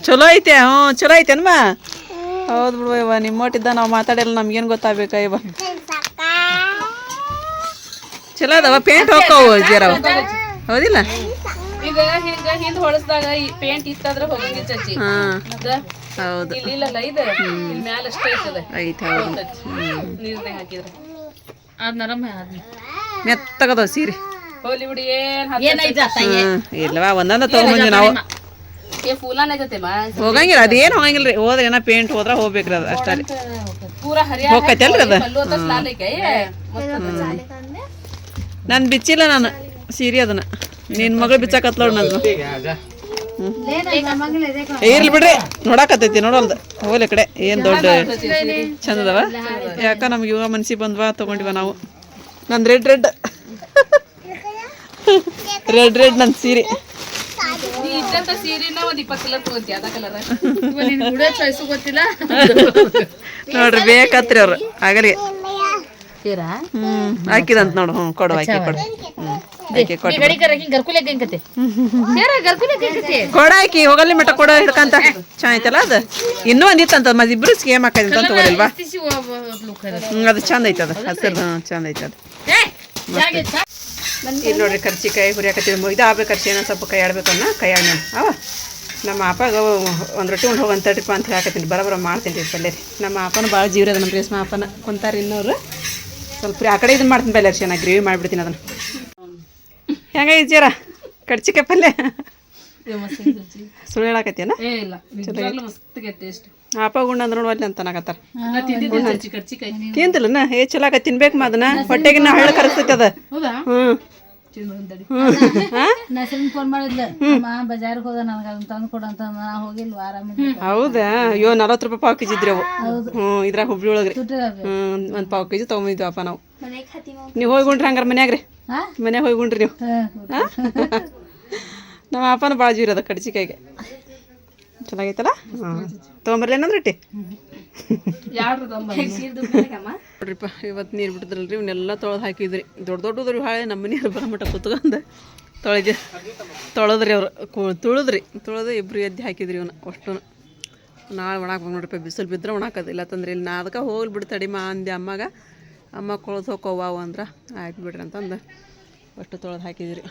ಚಲೋ ಐತೆ ಹ್ಞೂ ಚಲೋ ಐತೇನಮ್ಮ ಹೌದು ಬಿಡುವ ಇವ ನಿಮ್ಮ ಒಟ್ಟಿದ್ದ ನಾವು ಮಾತಾಡಿಲ್ಲ ನಮ್ಗೇನು ಗೊತ್ತಾಗ್ಬೇಕ ಇವ ಚಲೋ ಅದಾವ ಪೇಂಟ್ ಹೋಗ್ತಾವು ಜೀರವ. ಹೌದಿಲ್ಲ? ಈಗ ಹಿಂಗ ಹಿಂದ್ ಹೊಳಸ್ದಾಗ ಈ ಪೇಂಟ್ ಇತ್ತಾದ್ರೆ ಹೋಗಂಗಿ ಚಚ್ಚಿ. ಹಾಂ. ಹೌದು. ಇಲ್ಲಿ ಇಲ್ಲಲ್ಲ ಇದು ಇಲ್ಲಿ ಮ್ಯಾಲ ಅಷ್ಟೇ ಐತದ ಐತೆ ಹೌದು. ನೀರ್ನಾಗ ಹಾಕಿದ್ರ. ಅದ್ ನರಮ ಅದ್ ಮೆತ್ತಗದವ ಸೀರೆ. ಹೋಲಿ ಬಿಡಿ ಇಲ್ಲವಾ ಒಂದೊಂದು ತೊಗೊಂಬಂದ್ವಿ ನಾವು. ಹೋಗಂಗಿಲ್ಲ ಅದೇನು ಹೋಗಂಗಿಲ್ಲ ರೀ. ಹೋದ್ರೆ ಏನೋ ಪೇಂಟ್ ಹೋದ್ರ ಹೋಗ್ಬೇಕ್ರಿ ಅದು ಅಷ್ಟೇ ರೀ. ಪೂರಾ ಹರಿಯ ಅದು? ನಾನು ಬಿಚ್ಚಿಲ್ಲ ನಾನು ಸೀರೆ ಅದನ್ನ. ನಿನ್ನ ಮಗಳು ಬಿಚ್ಚಾಕತ್ಲೋಡ್ ನಂದು. ಇರ್ಲಿ ಬಿಡ್ರಿ. ನೋಡಾಕತ್ತೈತಿ ನೋಡಲ್ದ. ಹೋಗ್ಲಿ ಕಡೆ. ಏನ್ ದೊಡ್ಡ ಚಂದದವ? ಯಾಕ ನಮ್ಗೆ ಇವಾಗ ಮನ್ಸಿಗೆ ಬಂದ್ವಾ ತಗೊಂಡಿವ ನಾವು. ನಂದು ರೆಡ್ ರೆಡ್ ರೆಡ್ ರೆಡ್ ನನ್ನ ಸೀರೆ. ನೀ ಇದ್ದಂತ ಸೀರೆನ ಒಂದ್ ಇಪ್ಪತ್ತು ಕಲರ್ ತಗೊಂತಿ ಅದ ಕಲರ್ ಚಾಯ್ಸು ಗೊತ್ತಿಲ್ಲ. ನೋಡ್ರಿ ಬೇಕತ್ರಿ ಅವ್ರು. ಆಗಲಿ. ಹ್ಮ್ ಹಾಕಿದಂತ ನೋಡು ಹ್ಞೂ ಕೊಡು ಹಾಕಿ ಕೊಡು. ಹ್ಮ್. ಆಕಿ ಹೋಗಲಿ ಮಟ್ಟ ಕೊಡ ಹಿಡ್ಕಂತ. ಚೆನ್ನಾಗೈತಲ್ಲ ಅದು? ಇನ್ನೂ ಒಂದಿತ್ತಂತ ಮತ್ ಇಬ್ರು ಸ್ಕೇಮ್ ಹಾಕಿದಂತ ಅಂತ ತಗೋಲಿಲ್ವಾ ಹ್ಮ್ ಅದು ಚಂದ ಐತದ ಹಸಿರು ಚಂದ ಐತದ. ಇಲ್ಲಿ ನೋಡ್ರಿ ಖರ್ಚಿ ಕೈ ಹುರಿಯಾಕತ್ತಿ ಇದು ಆಗ್ಬೇಕು ಕರ್ಚಿ ಏನೋ ಸ್ವಲ್ಪ ಕೈ ಆಡ್ಬೇಕನ್ನ ಕೈ ಆಡ ಅವ ನಮ್ಮ ಅಪ್ಪಗ ಒಂದು ರೊಟ್ಟಿ ಉಂಡು ಹೋಗಂತ ಟ್ರಿಪ್ ಅಂತ ಹೇಳಕತ್ತೀನಿ. ಬರೋಬರ ಮಾಡ್ತೀನಿ ರೀ ಪಲ್ಯ ರೀ ನಮ್ಮ ಅಪ್ಪನ ಭಾಳ ಜೀವ್ರ ಅದ ನಮ್ಮ ರೇಸ್ಮ ಅಪ್ಪನ ಕುಂತಾರ ಇನ್ನೋರು. ಸ್ವಲ್ಪ ರೀ ಆ ಕಡೆ ಇದನ್ನ ಮಾಡ್ತೀನಿ ಪಲ್ಯ ರೀ ಗ್ರೇವಿ ಮಾಡಿಬಿಡ್ತೀನಿ ಅದನ್ನು. ಹೆಂಗೈತಿ ಇದ್ದೀರ? ಕಡ್ಚಿಕಾಯಿ ಪಲ್ಯ? ಸುಳ್ಳು ಹೇಳಾಕತ್ತೇನ ಅಪ್ಪ ಗುಂಡ ಅಂದ್ರೆ ನೋಡಿ ಅಲ್ಲಿ ಅಂತ ಅನ್ನಕತ್ತಾರ. ತಿಂತಿಲ್ಲನ ಏ ಚಲೋ ಆಕ ತಿನ್ಬೇಕು ಅದನ್ನ. ಹೊಟ್ಟೆಗೆ ನಾ ಹಳ್ಳ ಕರಸ್ತೈತೆ ಅದ ಹ್ಞೂ ನಸರಿನ್ ಫೋನ್ ಮಾಡಿದ್ಲ ಅಮ್ಮ ಬಜಾರ್ಗೆ ಹೋದ ನನಗೆ ಅದನ್ನ ತಂದು ಕೊಡು ಅಂತ ನಾ ಹೋಗಿಲ್ವ ಆರಾಮ ಹೌದಾ? ಅಯ್ಯೋ ನಲವತ್ತು ರೂಪಾಯಿ ಪಾವ್ ಕೆಜಿ ಇದ್ರಿ ಅವು ಹ್ಞೂ ಇದ್ರಾಗ ಹುಬ್ಳಿ ಒಳಗ್ರಿ. ಹ್ಞೂ ಒಂದು ಪಾವ್ ಕೆಜಿ ತೊಗೊಂಬಿದ್ವಪ್ಪ ನಾವು. ನೀವು ಹೋಗ್ಕೊಂಡ್ರಿ ಹಂಗಾರೆ ಮನ್ಯಾಗ ರೀ ಹಾ? ಮನ್ಯಾಗ ಹೋಗ್ಕೊಂಡ್ರಿ ನೀವು. ನಮ್ಮ ಅಪ್ಪನ ಭಾಳ ಇರೋದ ಅದ ಕಡ್ಚಿಕಾಯಿಗೆ ಚೆನ್ನಾಗೈತಲ್ಲ ಹಾಂ ತೊಗೊಂಬರ್ಲಿ ಏನಂದ್ರೆ ಇಟ್ಟಿ. ನೋಡ್ರಿಪ್ಪ ಇವತ್ತು ನೀರು ಬಿಟ್ಟಿದ್ರಲ್ರಿ ಇವನ್ನೆಲ್ಲ ತೊಳೆದು ಹಾಕಿದ್ರಿ. ದೊಡ್ಡ ದೊಡ್ಡದ್ರಿ ಹಾಳೆ ನಮ್ಮ ನೀರು ಬರೋ ಮಟ್ಟ ಕುತ್ಕೊಂಡು ತೊಳೆದು ತೊಳೆದ್ರಿ ಅವ್ರು ತುಳಿದ್ರಿ. ತುಳಿದು ಇಬ್ರು ಎದ್ದು ಹಾಕಿದ್ರಿ ಇವನ್ನ ಅಷ್ಟು ನಾಳೆ ಒಣಾಕ್ ನೋಡ್ರಿಪ್ಪ ಬಿಸಿಲು ಬಿದ್ದರೆ ಇಲ್ಲ ತಂದ್ರೆ ಇಲ್ಲಿ ನಾ ಅದಕ್ಕೆ ಹೋಗ್ಲಿ ಬಿಡು ಮಾ ಅಂದೆ ಅಮ್ಮಗ. ಅಮ್ಮ ಕೊಳ್ದು ಹೋಕೋವ ಅಂದ್ರೆ ಆಯ್ತು ಬಿಡ್ರಿ ಅಂತಂದು ಅಷ್ಟು ತೊಳೆದು ಹಾಕಿದ್ರಿ.